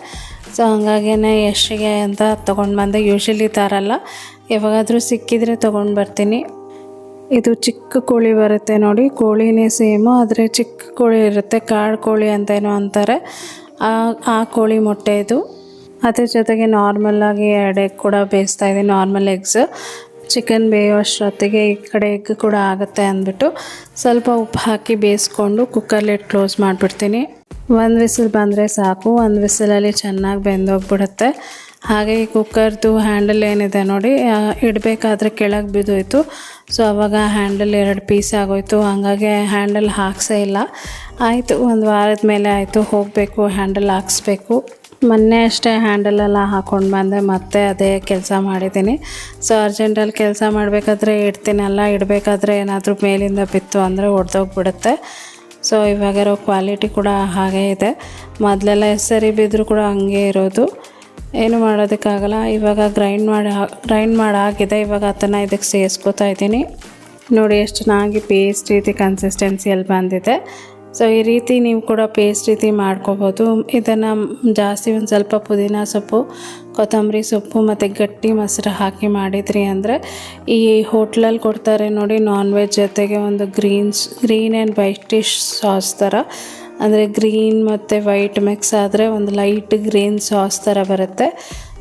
[SPEAKER 1] ಸೊ ಹಂಗಾಗೇ ಎಷ್ಟಿಗೆ ಅಂತ ತೊಗೊಂಡು ಬಂದೆ ಯೂಶಲಿ ತರಲ್ಲ. ಯಾವಾಗಾದರೂ ಸಿಕ್ಕಿದರೆ ತೊಗೊಂಡು ಬರ್ತೀನಿ. ಇದು ಚಿಕ್ಕ ಕೋಳಿ ಬರುತ್ತೆ ನೋಡಿ, ಕೋಳಿನೇ ಸೇಮು ಆದರೆ ಚಿಕ್ಕ ಕೋಳಿ ಇರುತ್ತೆ ಕಾಡು ಕೋಳಿ ಅಂತ ಏನೋ ಅಂತಾರೆ. ಆ ಆ ಕೋಳಿ ಮೊಟ್ಟೆ ಇದು. ಅದ್ರ ಜೊತೆಗೆ ನಾರ್ಮಲಾಗಿ ಎರಡು ಎಗ್ ಕೂಡ ಬೇಯಿಸ್ತಾ ಇದೆ ನಾರ್ಮಲ್ ಎಗ್ಸ್ ಚಿಕನ್ ಬೇಯೋಷ್ಟೊತ್ತಿಗೆ ಈ ಕಡೆ ಎಗ್ ಕೂಡ ಆಗುತ್ತೆ ಅಂದ್ಬಿಟ್ಟು ಸ್ವಲ್ಪ ಉಪ್ಪು ಹಾಕಿ ಬೇಯಿಸ್ಕೊಂಡು ಕುಕ್ಕರ್ಲಿಟ್ಟು ಕ್ಲೋಸ್ ಮಾಡಿಬಿಡ್ತೀನಿ. ಒಂದು ವಿಸಿಲ್ ಬಂದರೆ ಸಾಕು, ಒಂದು ವಿಸಿಲಲ್ಲಿ ಚೆನ್ನಾಗಿ ಬೆಂದೋಗ್ಬಿಡುತ್ತೆ. ಹಾಗೆ ಈ ಕುಕ್ಕರ್ದು ಹ್ಯಾಂಡಲ್ ಏನಿದೆ ನೋಡಿ ಇಡಬೇಕಾದ್ರೆ ಕೆಳಗೆ ಬಿದ್ದೋಯ್ತು. ಸೊ ಅವಾಗ ಹ್ಯಾಂಡಲ್ ಎರಡು ಪೀಸ್ ಆಗೋಯ್ತು. ಹಾಗಾಗಿ ಹ್ಯಾಂಡಲ್ ಹಾಕ್ಸೇ ಇಲ್ಲ. ಆಯಿತು, ಒಂದು ವಾರದ ಮೇಲೆ ಆಯಿತು, ಹೋಗಬೇಕು ಹ್ಯಾಂಡಲ್ ಹಾಕ್ಸ್ಬೇಕು. ಮೊನ್ನೆ ಅಷ್ಟೇ ಹ್ಯಾಂಡಲೆಲ್ಲ ಹಾಕೊಂಡು ಬಂದೆ, ಮತ್ತೆ ಅದೇ ಕೆಲಸ ಮಾಡಿದ್ದೀನಿ. ಸೊ ಅರ್ಜೆಂಟಲ್ಲಿ ಕೆಲಸ ಮಾಡಬೇಕಾದ್ರೆ ಇಡ್ತೀನಲ್ಲ ಇಡಬೇಕಾದ್ರೆ ಏನಾದರೂ ಮೇಲಿಂದ ಬಿತ್ತು ಅಂದರೆ ಒಡೆದೋಗ್ಬಿಡುತ್ತೆ. ಸೊ ಇವಾಗಿರೋ ಕ್ವಾಲಿಟಿ ಕೂಡ ಹಾಗೇ ಇದೆ. ಮೊದಲೆಲ್ಲ ಸರಿ ಬಿದ್ದರೂ ಕೂಡ ಹಂಗೆ ಇರೋದು. ಏನು ಮಾಡೋದಕ್ಕಾಗಲ್ಲ, ಇವಾಗ ಗ್ರೈಂಡ್ ಮಾಡಿ ಗ್ರೈಂಡ್ ಮಾಡಾಗಿದೆ, ಇವಾಗ ಅದನ್ನು ಇದಕ್ಕೆ ಸೇರಿಸ್ಕೊತಾ ಇದ್ದೀನಿ. ನೋಡಿ, ಎಷ್ಟು ಚೆನ್ನಾಗಿ ಪೇಸ್ಟ್ ರೀತಿ ಕನ್ಸಿಸ್ಟೆನ್ಸಿಯಲ್ಲಿ ಬಂದಿದೆ. ಸೊ ಈ ರೀತಿ ನೀವು ಕೂಡ ಪೇಸ್ಟ್ ರೀತಿ ಮಾಡ್ಕೋಬೋದು ಇದನ್ನು ಜಾಸ್ತಿ ಒಂದು ಸ್ವಲ್ಪ ಪುದೀನ ಸೊಪ್ಪು, ಕೊತ್ತಂಬರಿ ಸೊಪ್ಪು ಮತ್ತು ಗಟ್ಟಿ ಮೊಸರು ಹಾಕಿ ಮಾಡಿದ್ರಿ ಅಂದರೆ ಈ ಹೋಟ್ಲಲ್ಲಿ ಕೊಡ್ತಾರೆ ನೋಡಿ ನಾನ್ ವೆಜ್ ಜೊತೆಗೆ ಒಂದು greens green and whitish sauce ಥರ ಅಂದರೆ ಗ್ರೀನ್ ಮತ್ತು ವೈಟ್ ಮಿಕ್ಸ್ ಆದರೆ ಒಂದು ಲೈಟ್ ಗ್ರೀನ್ ಸಾಸ್ ಥರ ಬರುತ್ತೆ.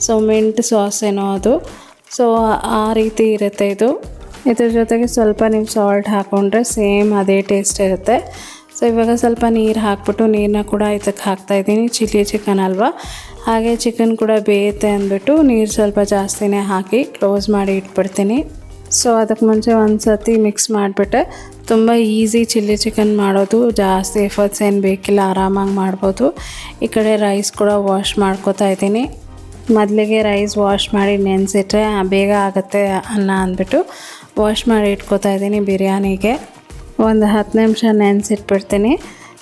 [SPEAKER 1] ಸೊ ಮಿಂಟ್ ಸಾಸ್ ಏನೋ ಅದು. ಸೊ ಆ ರೀತಿ ಇರುತ್ತೆ ಇದು. ಇದ್ರ ಜೊತೆಗೆ ಸ್ವಲ್ಪ ನೀವು ಸಾಲ್ಟ್ ಹಾಕ್ಕೊಂಡ್ರೆ ಸೇಮ್ ಅದೇ ಟೇಸ್ಟ್ ಇರುತ್ತೆ. ಸೊ ಇವಾಗ ಸ್ವಲ್ಪ ನೀರು ಹಾಕ್ಬಿಟ್ಟು ನೀರನ್ನ ಕೂಡ ಇದಕ್ಕೆ ಹಾಕ್ತಾಯಿದ್ದೀನಿ ಚಿಲ್ಲಿ ಚಿಕನ್ ಅಲ್ವಾ? ಹಾಗೆ ಚಿಕನ್ ಕೂಡ ಬೇಯುತ್ತೆ ಅಂದ್ಬಿಟ್ಟು ನೀರು ಸ್ವಲ್ಪ ಜಾಸ್ತಿನೇ ಹಾಕಿ ಕ್ಲೋಸ್ ಮಾಡಿ ಇಟ್ಬಿಡ್ತೀನಿ. ಸೊ ಅದಕ್ಕೆ ಮುಂಚೆ ಒಂದು ಸತಿ ಮಿಕ್ಸ್ ಮಾಡಿಬಿಟ್ಟೆ ತುಂಬ ಈಸಿ ಚಿಲ್ಲಿ ಚಿಕನ್ ಮಾಡೋದು. ಜಾಸ್ತಿ ಎಫರ್ಟ್ಸ್ ಏನು ಬೇಕಿಲ್ಲ, ಆರಾಮಾಗಿ ಮಾಡ್ಬೋದು. ಈ ಕಡೆ ರೈಸ್ ಕೂಡ ವಾಶ್ ಮಾಡ್ಕೋತಾ ಇದ್ದೀನಿ. ಮೊದಲಿಗೆ ರೈಸ್ ವಾಶ್ ಮಾಡಿ ನೆನೆಸಿಟ್ರೆ ಬೇಗ ಆಗುತ್ತೆ ಅನ್ನ ಅಂದ್ಬಿಟ್ಟು ವಾಶ್ ಮಾಡಿ ಇಟ್ಕೋತಾ ಇದ್ದೀನಿ ಬಿರಿಯಾನಿಗೆ. ಒಂದು ಹತ್ತು ನಿಮಿಷ ನೆನೆಸಿಟ್ಬಿಡ್ತೀನಿ.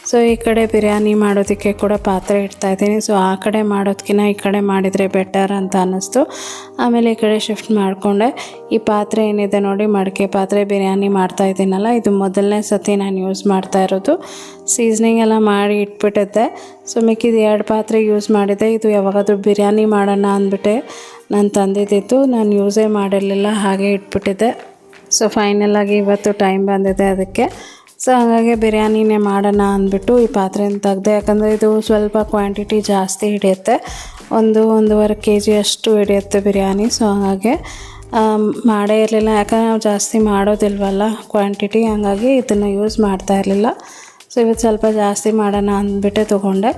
[SPEAKER 1] ಸೊ ಈ ಕಡೆ ಬಿರಿಯಾನಿ ಮಾಡೋದಕ್ಕೆ ಕೂಡ ಪಾತ್ರೆ ಇಡ್ತಾ ಇದ್ದೀನಿ. ಸೊ ಆ ಕಡೆ ಮಾಡೋದಕ್ಕಿಂತ ಈ ಕಡೆ ಮಾಡಿದರೆ ಬೆಟರ್ ಅಂತ ಅನ್ನಿಸ್ತು. ಆಮೇಲೆ ಈ ಕಡೆ ಶಿಫ್ಟ್ ಮಾಡಿಕೊಂಡೆ. ಈ ಪಾತ್ರೆ ಏನಿದೆ ನೋಡಿ, ಮಡಿಕೆ ಪಾತ್ರೆ ಬಿರಿಯಾನಿ ಮಾಡ್ತಾ ಇದ್ದೀನಲ್ಲ, ಇದು ಮೊದಲನೇ ಸತಿ ನಾನು ಯೂಸ್ ಮಾಡ್ತಾ ಇರೋದು. ಸೀಸ್ನಿಂಗ್ ಎಲ್ಲ ಮಾಡಿ ಇಟ್ಬಿಟ್ಟಿದ್ದೆ. ಸೊ ಮಿಕ್ಕಿದ ಎರಡು ಪಾತ್ರೆ ಯೂಸ್ ಮಾಡಿದ್ದೆ ಇದು ಯಾವಾಗಾದರೂ ಬಿರಿಯಾನಿ ಮಾಡೋಣ ಅಂದ್ಬಿಟ್ಟೆ ನಾನು ತಂದಿದ್ದಿತ್ತು ನಾನು ಯೂಸೇ ಮಾಡಿರಲಿಲ್ಲ, ಹಾಗೆ ಇಟ್ಬಿಟ್ಟಿದ್ದೆ. ಸೊ ಫೈನಲಾಗಿ ಇವತ್ತು ಟೈಮ್ ಬಂದಿದೆ ಅದಕ್ಕೆ. ಸೊ ಹಾಗಾಗಿ ಬಿರಿಯಾನಿನೇ ಮಾಡೋಣ ಅಂದ್ಬಿಟ್ಟು ಈ ಪಾತ್ರೆನ ತೆಗ್ದೆ, ಯಾಕಂದರೆ ಇದು ಸ್ವಲ್ಪ ಕ್ವಾಂಟಿಟಿ ಜಾಸ್ತಿ ಹಿಡಿಯುತ್ತೆ. ಒಂದು ಒಂದೂವರೆ ಕೆ ಜಿ ಅಷ್ಟು ಹಿಡಿಯುತ್ತೆ ಬಿರಿಯಾನಿ. ಸೊ ಹಾಗಾಗಿ ಮಾಡೇ ಇರಲಿಲ್ಲ. ಯಾಕಂದರೆ ನಾವು ಜಾಸ್ತಿ ಮಾಡೋದಿಲ್ವಲ್ಲ ಕ್ವಾಂಟಿಟಿ ಹಂಗಾಗಿ ಇದನ್ನು ಯೂಸ್ ಮಾಡ್ತಾ ಇರಲಿಲ್ಲ. ಸೊ ಇವತ್ತು ಸ್ವಲ್ಪ ಜಾಸ್ತಿ ಮಾಡೋಣ ಅಂದ್ಬಿಟ್ಟು ತೊಗೊಂಡೆ.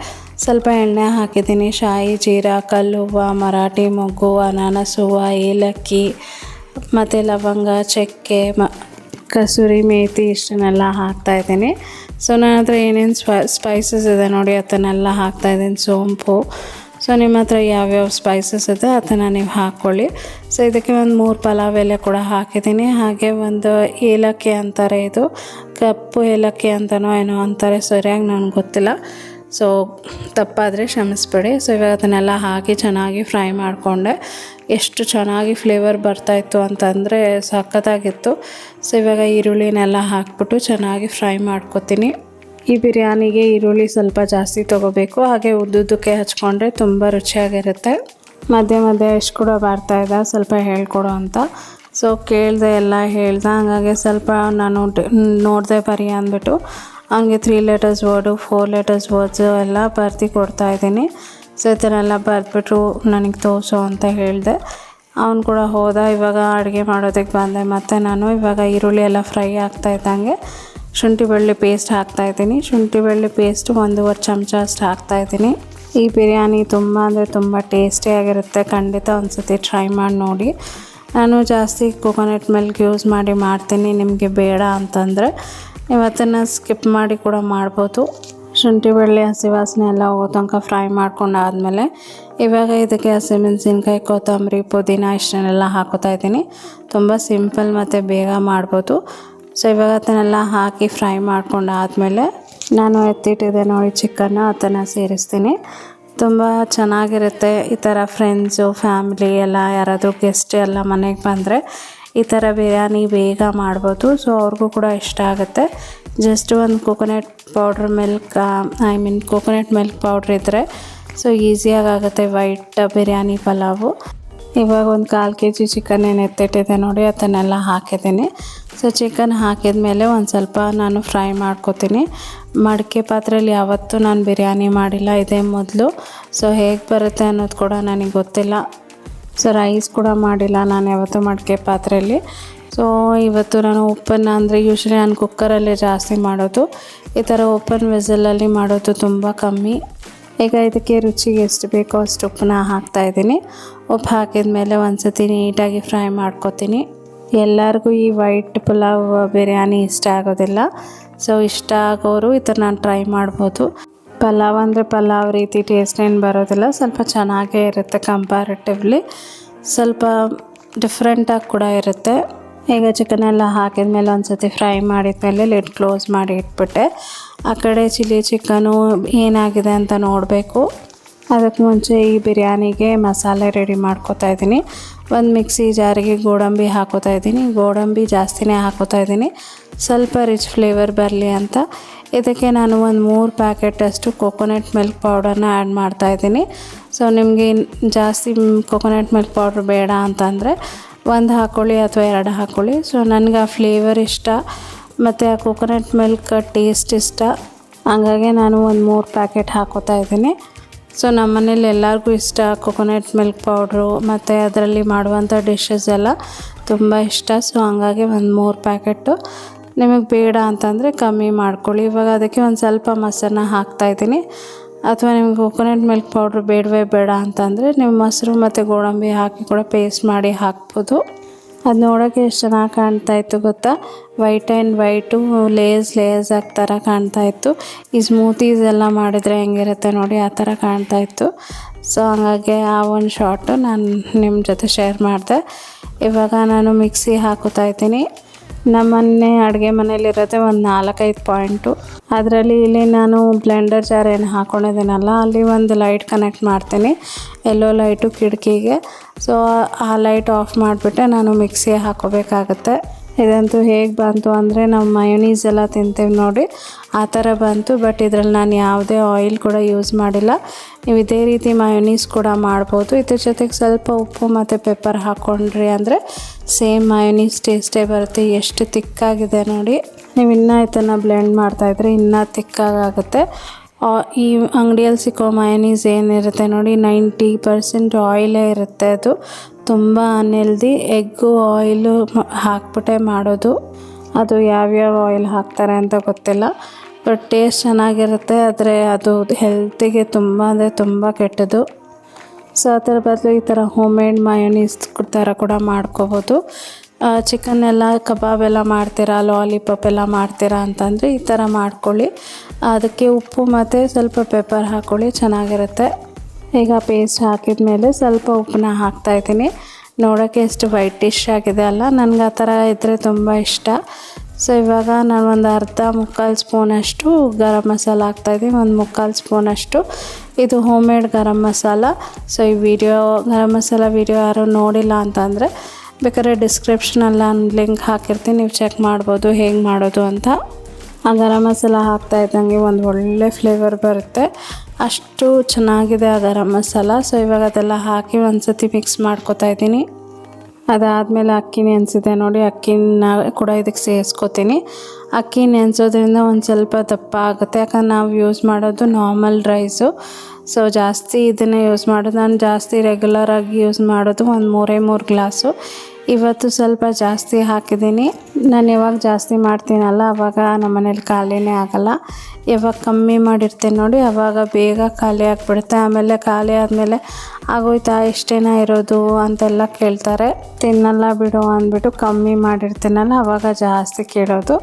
[SPEAKER 1] ಸ್ವಲ್ಪ ಎಣ್ಣೆ ಹಾಕಿದ್ದೀನಿ. ಶಾಯಿ, ಜೀರಾ ಕಲ್ಲು ಹೂವು ಮರಾಠಿ, ಮೊಗ್ಗು, ಅನಾನಸ್, ಹೂವು, ಏಲಕ್ಕಿ ಮತ್ತು ಲವಂಗ, ಚಕ್ಕೆ, ಮ, ಕಸೂರಿ ಮೇಥಿ ಇಷ್ಟನ್ನೆಲ್ಲ ಹಾಕ್ತಾಯಿದ್ದೀನಿ ಸೊ ನನ್ನ ಹತ್ರ ಏನೇನು ಸ್ಪೈ ಸ್ಪೈಸಸ್ ಇದೆ ನೋಡಿ, ಅದನ್ನೆಲ್ಲ ಹಾಕ್ತಾಯಿದ್ದೀನಿ ಸೋಂಪು. ಸೊ ನಿಮ್ಮ ಹತ್ರ ಯಾವ್ಯಾವ ಸ್ಪೈಸಸ್ ಇದೆ, ಅದನ್ನು ನೀವು ಹಾಕ್ಕೊಳ್ಳಿ ಸೊ ಇದಕ್ಕೆ ಒಂದು ಮೂರು ಪಲಾವ್ ಎಲೆ ಕೂಡ ಹಾಕಿದ್ದೀನಿ. ಹಾಗೆ ಒಂದು ಏಲಕ್ಕಿ ಅಂತಾರೆ ಇದು. ಕಪ್ಪು ಏಲಕ್ಕಿ ಅಂತನೋ ಏನೋ ಅಂತಾರೆ, ಸರಿಯಾಗಿ ನನಗೆ ಗೊತ್ತಿಲ್ಲ. ಸೊ ತಪ್ಪಾದರೆ ಕ್ಷಮಿಸ್ಬೇಡಿ. ಸೊ ಇವಾಗ ಅದನ್ನೆಲ್ಲ ಹಾಕಿ ಚೆನ್ನಾಗಿ ಫ್ರೈ ಮಾಡಿಕೊಂಡೆ. ಎಷ್ಟು ಚೆನ್ನಾಗಿ ಫ್ಲೇವರ್ ಬರ್ತಾಯಿತ್ತು ಅಂತಂದರೆ ಸಖತ್ತಾಗಿತ್ತು. ಸೊ ಇವಾಗ ಈರುಳ್ಳಿನೆಲ್ಲ ಹಾಕ್ಬಿಟ್ಟು ಚೆನ್ನಾಗಿ ಫ್ರೈ ಮಾಡ್ಕೊತೀನಿ. ಈ ಬಿರಿಯಾನಿಗೆ ಈರುಳ್ಳಿ ಸ್ವಲ್ಪ ಜಾಸ್ತಿ ತೊಗೋಬೇಕು. ಹಾಗೆ ಉದ್ದುದ್ದಕ್ಕೆ ಹಚ್ಕೊಂಡ್ರೆ ತುಂಬ ರುಚಿಯಾಗಿರುತ್ತೆ. ಮಧ್ಯೆ ಮಧ್ಯೆ ಎಷ್ಟು ಕೂಡ ಬರ್ತಾಯಿದ್ದ ಸ್ವಲ್ಪ ಹೇಳ್ಕೊಡು ಅಂತ. ಸೊ ಕೇಳಿದೆ ಎಲ್ಲ ಹೇಳ್ದೆ, ಹಂಗಾಗಿ ಸ್ವಲ್ಪ ನಾನು ನೋಡಿದೆ ಬರೀ ಅಂದ್ಬಿಟ್ಟು. ಹಂಗೆ three letters word four letters words ಎಲ್ಲ ಬರ್ದು ಕೊಡ್ತಾ ಈ ಥರ ಬರೆದ್ಬಿಟ್ಟು ನನಗೆ ತೋರಿಸು ಅಂತ ಹೇಳಿದೆ. ಅವನು ಕೂಡ ಹೋದ, ಇವಾಗ ಅಡುಗೆ ಮಾಡೋದಕ್ಕೆ ಬಂದೆ. ಮತ್ತು ನಾನು ಇವಾಗ ಈರುಳ್ಳಿ ಎಲ್ಲ ಫ್ರೈ ಆಗ್ತಾ ಇದ್ದಂಗೆ. ಶುಂಠಿ ಬೆಳ್ಳಿ ಪೇಸ್ಟ್ ಹಾಕ್ತಾಯಿದ್ದೀನಿ ಶುಂಠಿ ಬೆಳ್ಳಿ ಪೇಸ್ಟ್ ಒಂದೂವರೆ ಚಮಚ ಅಷ್ಟು ಹಾಕ್ತಾಯಿದ್ದೀನಿ ಈ ಬಿರಿಯಾನಿ ತುಂಬ ಅಂದರೆ ತುಂಬ ಟೇಸ್ಟಿಯಾಗಿರುತ್ತೆ ಖಂಡಿತ ಒಂದು ಸತಿ ಟ್ರೈ ಮಾಡಿ ನೋಡಿ. ನಾನು ಜಾಸ್ತಿ ಕೊಕೊನಟ್ ಮಿಲ್ಕ್ ಯೂಸ್ ಮಾಡಿ ಮಾಡ್ತೀನಿ. ನಿಮಗೆ ಬೇಡ ಅಂತಂದರೆ. ನೀವು ಅದನ್ನು ಸ್ಕಿಪ್ ಮಾಡಿ ಕೂಡ ಮಾಡ್ಬೋದು. ಶುಂಠಿ ಬೆಳ್ಳಿ, ಹಸಿ ವಾಸನೆ ಎಲ್ಲ ಹೋಗೋ ತನಕ ಫ್ರೈ ಮಾಡ್ಕೊಂಡಾದ್ಮೇಲೆ ಇವಾಗ ಇದಕ್ಕೆ ಹಸಿಮೆಣಸಿನ್ಕಾಯಿ, ಕೊತ್ತಂಬರಿ, ಪುದೀನ ಇಷ್ಟನ್ನೆಲ್ಲ ಹಾಕೋತಾ ಇದ್ದೀನಿ. ತುಂಬ ಸಿಂಪಲ್ ಮತ್ತು ಬೇಗ ಮಾಡ್ಬೋದು. ಸೊ ಇವಾಗ ಅದನ್ನೆಲ್ಲ ಹಾಕಿ ಫ್ರೈ ಮಾಡ್ಕೊಂಡು ಆದಮೇಲೆ ನಾನು ಎತ್ತಿಟ್ಟಿದ್ದೆ ನೋಡಿ ಚಿಕನ್ನು, ಅದನ್ನು ಸೇರಿಸ್ತೀನಿ. ತುಂಬ ಚೆನ್ನಾಗಿರುತ್ತೆ ಈ ಥರ ಫ್ರೆಂಡ್ಸು ಫ್ಯಾಮಿಲಿ ಎಲ್ಲ, ಯಾರಾದರೂ ಗೆಸ್ಟ್ ಎಲ್ಲ ಮನೆಗೆ ಬಂದರೆ. ಈ ಥರ ಬಿರಿಯಾನಿ ಬೇಗ ಮಾಡ್ಬೋದು. ಸೊ ಅವ್ರಿಗೂ ಕೂಡ ಇಷ್ಟ ಆಗುತ್ತೆ. ಜಸ್ಟ್ ಒಂದು coconut powder milk I mean coconut milk powder ಇದ್ದರೆ ಸೊ ಈಸಿಯಾಗಿ ಆಗುತ್ತೆ ವೈಟ್ ಬಿರಿಯಾನಿ ಪಲಾವು. ಇವಾಗ ಒಂದು ಕಾಲು ಕೆ ಜಿ ಚಿಕನ್ ಏನು ಎತ್ತಿಟ್ಟಿದೆ ನೋಡಿ, ಅದನ್ನೆಲ್ಲ ಹಾಕಿದ್ದೀನಿ. ಸೊ ಚಿಕನ್ ಹಾಕಿದ ಮೇಲೆ ಒಂದು ಸ್ವಲ್ಪ ನಾನು ಫ್ರೈ ಮಾಡ್ಕೋತೀನಿ. ಮಡಿಕೆ ಪಾತ್ರೆಯಲ್ಲಿ ಯಾವತ್ತೂ ನಾನು ಬಿರಿಯಾನಿ ಮಾಡಿಲ್ಲ, ಇದೇ ಮೊದಲು. ಸೊ ಹೇಗೆ ಬರುತ್ತೆ ಅನ್ನೋದು ಕೂಡ ನನಗೆ ಗೊತ್ತಿಲ್ಲ. ಸೊ ರೈಸ್ ಕೂಡ ಮಾಡಿಲ್ಲ. ನಾನು ಯಾವತ್ತೂ ಮಡಿಕೆ ಪಾತ್ರೆಯಲ್ಲಿ. ಸೊ ಇವತ್ತು ನಾನು ಓಪನ್ ಅಂದರೆ ಯೂಶ್ವಲಿ ನಾನು ಕುಕ್ಕರಲ್ಲೇ ಜಾಸ್ತಿ ಮಾಡೋದು. ಈ ಥರ ಓಪನ್ ವೆಸಲಲ್ಲಿ ಮಾಡೋದು ತುಂಬ ಕಮ್ಮಿ. ಈಗ ಇದಕ್ಕೆ ರುಚಿಗೆ ಎಷ್ಟು ಬೇಕೋ ಅಷ್ಟು ಉಪ್ಪನ್ನ ಹಾಕ್ತಾಯಿದ್ದೀನಿ ಉಪ್ಪು ಹಾಕಿದ ಮೇಲೆ ಒಂದು ಸತಿ ನೀಟಾಗಿ ಫ್ರೈ ಮಾಡ್ಕೊತೀನಿ. ಎಲ್ಲರಿಗೂ ಈ ವೈಟ್ ಪುಲಾವ್ ಬಿರಿಯಾನಿ ಇಷ್ಟ ಆಗೋದಿಲ್ಲ. ಸೊ ಇಷ್ಟ ಆಗೋರು ಈ ಥರ ನಾನು ಟ್ರೈ ಮಾಡ್ಬೋದು. ಪಲಾವ್ ಅಂದರೆ ಪಲಾವ್ ರೀತಿ ಟೇಸ್ಟ್ ಏನು ಬರೋದಿಲ್ಲ. ಸ್ವಲ್ಪ ಚೆನ್ನಾಗೇ ಇರುತ್ತೆ ಕಂಪ್ಯಾರಿಟಿವ್ಲಿ ಸ್ವಲ್ಪ ಡಿಫ್ರೆಂಟಾಗಿ ಕೂಡ ಇರುತ್ತೆ. ಈಗ ಚಿಕನ್ ಎಲ್ಲ ಹಾಕಿದ ಮೇಲೆ ಒಂದು ಸತಿ ಫ್ರೈ ಮಾಡಿದ್ಮೇಲೆ ಲಿಡ್ ಕ್ಲೋಸ್ ಮಾಡಿ ಇಟ್ಬಿಟ್ಟೆ. ಆ ಕಡೆ ಚಿಲ್ಲಿ ಚಿಕನು ಏನಾಗಿದೆ ಅಂತ ನೋಡಬೇಕು. ಅದಕ್ಕೆ ಮುಂಚೆ ಈ ಬಿರಿಯಾನಿಗೆ ಮಸಾಲೆ ರೆಡಿ ಮಾಡ್ಕೋತಾ ಇದ್ದೀನಿ. ಒಂದು ಮಿಕ್ಸಿ ಜಾರಿಗೆ ಗೋಡಂಬಿ ಹಾಕೋತಾ ಇದ್ದೀನಿ. ಗೋಡಂಬಿ ಜಾಸ್ತಿನೇ ಹಾಕೋತಾ ಇದ್ದೀನಿ. ಸ್ವಲ್ಪ ರಿಚ್ ಫ್ಲೇವರ್ ಬರಲಿ ಅಂತ. ಇದಕ್ಕೆ ನಾನು ಒಂದು ಮೂರು ಪ್ಯಾಕೆಟಷ್ಟು ಕೊಕೊನಟ್ ಮಿಲ್ಕ್ ಪೌಡರ್ನ ಆ್ಯಡ್ ಮಾಡ್ತಾ ಇದ್ದೀನಿ. ಸೊ ನಿಮಗೆ ಜಾಸ್ತಿ ಕೊಕೊನಟ್ ಮಿಲ್ಕ್ ಪೌಡ್ರ್ ಬೇಡ ಅಂತಂದರೆ ಒಂದು ಹಾಕ್ಕೊಳ್ಳಿ ಅಥವಾ ಎರಡು ಹಾಕ್ಕೊಳ್ಳಿ ಸೊ ನನಗೆ ಆ ಫ್ಲೇವರ್ ಇಷ್ಟ. ಮತ್ತು ಆ ಕೊಕೊನಟ್ ಮಿಲ್ಕ್ ಟೇಸ್ಟ್ ಇಷ್ಟ. ಹಂಗಾಗಿ ನಾನು ಒಂದು ಮೂರು ಪ್ಯಾಕೆಟ್ ಹಾಕೋತಾ ಇದ್ದೀನಿ. ಸೊ ನಮ್ಮ ಮನೇಲಿ ಎಲ್ಲರಿಗೂ ಇಷ್ಟ ಕೊಕೊನಟ್ ಮಿಲ್ಕ್ ಪೌಡ್ರು ಮತ್ತು ಅದರಲ್ಲಿ ಮಾಡುವಂಥ ಡಿಶಸ್ ಎಲ್ಲ ತುಂಬ ಇಷ್ಟ. ಸೊ ಹಂಗಾಗಿ ಒಂದು ಮೂರು ಪ್ಯಾಕೆಟು ನಿಮಗೆ ಬೇಡ ಅಂತಂದರೆ ಕಮ್ಮಿ ಮಾಡ್ಕೊಳ್ಳಿ. ಇವಾಗ ಅದಕ್ಕೆ ಒಂದು ಸ್ವಲ್ಪ ಮೊಸರನ್ನ ಹಾಕ್ತಾಯಿದ್ದೀನಿ ಅಥವಾ ನಿಮ್ಗೆ ಕೊಕೊನಟ್ ಮಿಲ್ಕ್ ಪೌಡ್ರ್ ಬೇಡವೇ ಬೇಡ ಅಂತಂದರೆ ನೀವು ಮೊಸರು ಮತ್ತು ಗೋಡಂಬಿ ಹಾಕಿ ಕೂಡ ಪೇಸ್ಟ್ ಮಾಡಿ ಹಾಕ್ಬೋದು. ಅದು ನೋಡೋಕ್ಕೆ ಎಷ್ಟು ಚೆನ್ನಾಗಿ ಕಾಣ್ತಾ ಇತ್ತು ಗೊತ್ತಾ? White and white layers layers ಆಗಿ ಥರ ಕಾಣ್ತಾ ಇತ್ತು. ಈ ಸ್ಮೂತೀಸ್ ಎಲ್ಲ ಮಾಡಿದರೆ ಹೆಂಗಿರುತ್ತೆ ನೋಡಿ, ಆ ಥರ ಕಾಣ್ತಾ ಇತ್ತು. ಸೊ ಹಂಗಾಗಿ ಆ ಒಂದು ಶಾರ್ಟು ನಾನು ನಿಮ್ಮ ಜೊತೆ ಶೇರ್ ಮಾಡಿದೆ. ಇವಾಗ ನಾನು ಮಿಕ್ಸಿ ಹಾಕೋತಾ ಇದ್ದೀನಿ. ನಮ್ಮನೆ ಅಡುಗೆ ಮನೇಲಿರೋದೆ ಒಂದು ನಾಲ್ಕೈದು ಪಾಯಿಂಟು. ಅದರಲ್ಲಿ ಇಲ್ಲಿ ನಾನು ಬ್ಲೆಂಡರ್ ಜಾರ್ ಏನು ಹಾಕ್ಕೊಂಡಿದ್ದೀನಲ್ಲ ಅಲ್ಲಿ ಒಂದು ಲೈಟ್ ಕನೆಕ್ಟ್ ಮಾಡ್ತೀನಿ. ಎಲ್ಲೋ ಲೈಟು ಕಿಟಕಿಗೆ. ಸೊ, ಆ ಲೈಟ್ ಆಫ್ ಮಾಡಿಬಿಟ್ಟೆ ನಾನು ಮಿಕ್ಸಿಗೆ ಹಾಕೋಬೇಕಾಗತ್ತೆ. ಇದಂತೂ ಹೇಗೆ ಬಂತು ಅಂದರೆ ನಾವು ಮಯೋನೀಸ್ ಎಲ್ಲ ತಿಂತೇವೆ ನೋಡಿ. ಆ ಥರ ಬಂತು ಬಟ್ ಇದರಲ್ಲಿ ನಾನು ಯಾವುದೇ ಆಯಿಲ್ ಕೂಡ ಯೂಸ್ ಮಾಡಿಲ್ಲ. ನೀವು ಇದೇ ರೀತಿ ಮಯೋನೀಸ್ ಕೂಡ ಮಾಡ್ಬೋದು. ಇದ್ರ ಜೊತೆಗೆ ಸ್ವಲ್ಪ ಉಪ್ಪು ಮತ್ತು ಪೆಪ್ಪರ್ ಹಾಕ್ಕೊಂಡ್ರಿ ಅಂದರೆ ಸೇಮ್ ಮಯೋನೀಸ್ ಟೇಸ್ಟೇ ಬರುತ್ತೆ. ಎಷ್ಟು ತಿಕ್ಕಾಗಿದೆ ನೋಡಿ. ನೀವು ಇನ್ನೂ ಇದನ್ನು ಬ್ಲೆಂಡ್ ಮಾಡ್ತಾಯಿದ್ರೆ ಇನ್ನೂ ತಿಕ್ಕಾಗುತ್ತೆ ಈ ಅಂಗಡಿಯಲ್ಲಿ ಸಿಕ್ಕೋ ಮಯೋನೀಸ್ ಏನಿರುತ್ತೆ ನೋಡಿ ನೈಂಟಿ ಪರ್ಸೆಂಟ್ ಆಯಿಲೇ ಇರುತ್ತೆ ಅದು. ತುಂಬ ಅನ್ಹೆಲ್ದಿ ಎಗ್ಗು ಆಯಿಲು ಹಾಕ್ಬಿಟ್ಟೆ ಮಾಡೋದು. ಅದು ಯಾವ್ಯಾವ ಆಯಿಲ್ ಹಾಕ್ತಾರೆ ಅಂತ ಗೊತ್ತಿಲ್ಲ. ಬಟ್ ಟೇಸ್ಟ್ ಚೆನ್ನಾಗಿರುತ್ತೆ. ಆದರೆ ಅದು ಹೆಲ್ತಿಗೆ ತುಂಬ ಅಂದರೆ ತುಂಬ ಕೆಟ್ಟದು ಸೊ ಅದರ ಬದಲು ಈ ಥರ ಹೋಮ್ ಮೇಡ್ ಮಯೋನೀಸ್ ಥರ ಕೂಡ ಮಾಡ್ಕೋಬೋದು. ಚಿಕನ್ ಎಲ್ಲ ಕಬಾಬ್ ಎಲ್ಲ ಮಾಡ್ತೀರಾ ಲಾಲಿಪಾಪ್ ಎಲ್ಲ ಮಾಡ್ತೀರಾ ಅಂತಂದರೆ ಈ ಥರ ಮಾಡ್ಕೊಳ್ಳಿ. ಅದಕ್ಕೆ ಉಪ್ಪು ಮತ್ತು ಸ್ವಲ್ಪ ಪೆಪ್ಪರ್ ಹಾಕ್ಕೊಳ್ಳಿ ಚೆನ್ನಾಗಿರುತ್ತೆ. ಈಗ ಪೇಸ್ಟ್ ಹಾಕಿದ ಮೇಲೆ ಸ್ವಲ್ಪ ಉಪ್ಪನ್ನ ಹಾಕ್ತಾಯಿದ್ದೀನಿ ನೋಡೋಕ್ಕೆ ಎಷ್ಟು ವೈಟ್ ಡಿಶ್ ಆಗಿದೆ ಅಲ್ಲ? ನನಗೆ ಆ ಥರ ಇದ್ದರೆ ತುಂಬ ಇಷ್ಟ. ಸೊ ಇವಾಗ ನಾನು ಒಂದು ಅರ್ಧ ಮುಕ್ಕಾಲು ಸ್ಪೂನಷ್ಟು ಗರಂ ಮಸಾಲ ಹಾಕ್ತಾಯಿದ್ದೀನಿ ಒಂದು ಮುಕ್ಕಾಲು ಸ್ಪೂನಷ್ಟು ಇದು home made garam masala. So ಈ ವಿಡಿಯೋ ಗರಂ ಮಸಾಲ ವಿಡಿಯೋ ಯಾರು ನೋಡಿಲ್ಲ ಅಂತಂದರೆ ಬೇಕಾದ್ರೆ ಡಿಸ್ಕ್ರಿಪ್ಷನಲ್ಲಿ ನಾನು ಲಿಂಕ್ ಹಾಕಿರ್ತೀನಿ. ನೀವು ಚೆಕ್ ಮಾಡ್ಬೋದು, ಹೇಗೆ ಮಾಡೋದು ಅಂತ. ಆ ಗರಂ ಮಸಾಲ ಹಾಕ್ತಾ ಇದ್ದಂಗೆ ಒಂದು ಒಳ್ಳೆ ಫ್ಲೇವರ್ ಬರುತ್ತೆ. ಅಷ್ಟು ಚೆನ್ನಾಗಿದೆ ಅದರ ಮಸಾಲ. ಸೊ ಇವಾಗ ಅದೆಲ್ಲ ಹಾಕಿ ಒಂದು ಸತಿ ಮಿಕ್ಸ್ ಮಾಡ್ಕೊತಾ ಇದ್ದೀನಿ. ಅದಾದಮೇಲೆ ಅಕ್ಕಿ ನೆನೆಸಿದೆ ನೋಡಿ, ಅಕ್ಕಿನ ಕೂಡ ಇದಕ್ಕೆ ಸೇರಿಸ್ಕೊತೀನಿ. ಅಕ್ಕಿ ನೆನೆಸೋದ್ರಿಂದ ಒಂದು ಸ್ವಲ್ಪ ದಪ್ಪ ಆಗುತ್ತೆ, ಯಾಕಂದ್ರೆ ನಾವು ಯೂಸ್ ಮಾಡೋದು ನಾರ್ಮಲ್ ರೈಸು ಸೊ ಜಾಸ್ತಿ ಇದನ್ನೇ ಯೂಸ್ ಮಾಡೋದು. ನಾನು ಜಾಸ್ತಿ ರೆಗ್ಯುಲರಾಗಿ ಯೂಸ್ ಮಾಡೋದು ಒಂದು ಮೂರೇ ಮೂರು ಗ್ಲಾಸು ಇವತ್ತು ಸ್ವಲ್ಪ ಜಾಸ್ತಿ ಹಾಕಿದ್ದೀನಿ. ನಾನು ಯಾವಾಗ ಜಾಸ್ತಿ ಮಾಡ್ತೀನಲ್ಲ ಆವಾಗ ನಮ್ಮ ಮನೇಲಿ ಖಾಲಿನೇ ಆಗಲ್ಲ. ಯಾವಾಗ ಕಮ್ಮಿ ಮಾಡಿರ್ತೀನಿ ನೋಡಿ ಆವಾಗ ಬೇಗ ಖಾಲಿ ಆಗಿಬಿಡುತ್ತೆ. ಆಮೇಲೆ ಖಾಲಿ ಆದಮೇಲೆ ಆಗೋಯ್ತಾ, ಇಷ್ಟೇನ ಇರೋದು ಅಂತೆಲ್ಲ ಕೇಳ್ತಾರೆ. ತಿನ್ನಲ್ಲ ಬಿಡು ಅಂದ್ಬಿಟ್ಟು ಕಮ್ಮಿ ಮಾಡಿರ್ತೀನಲ್ಲ ಆವಾಗ ಜಾಸ್ತಿ ಕೇಳೋದು.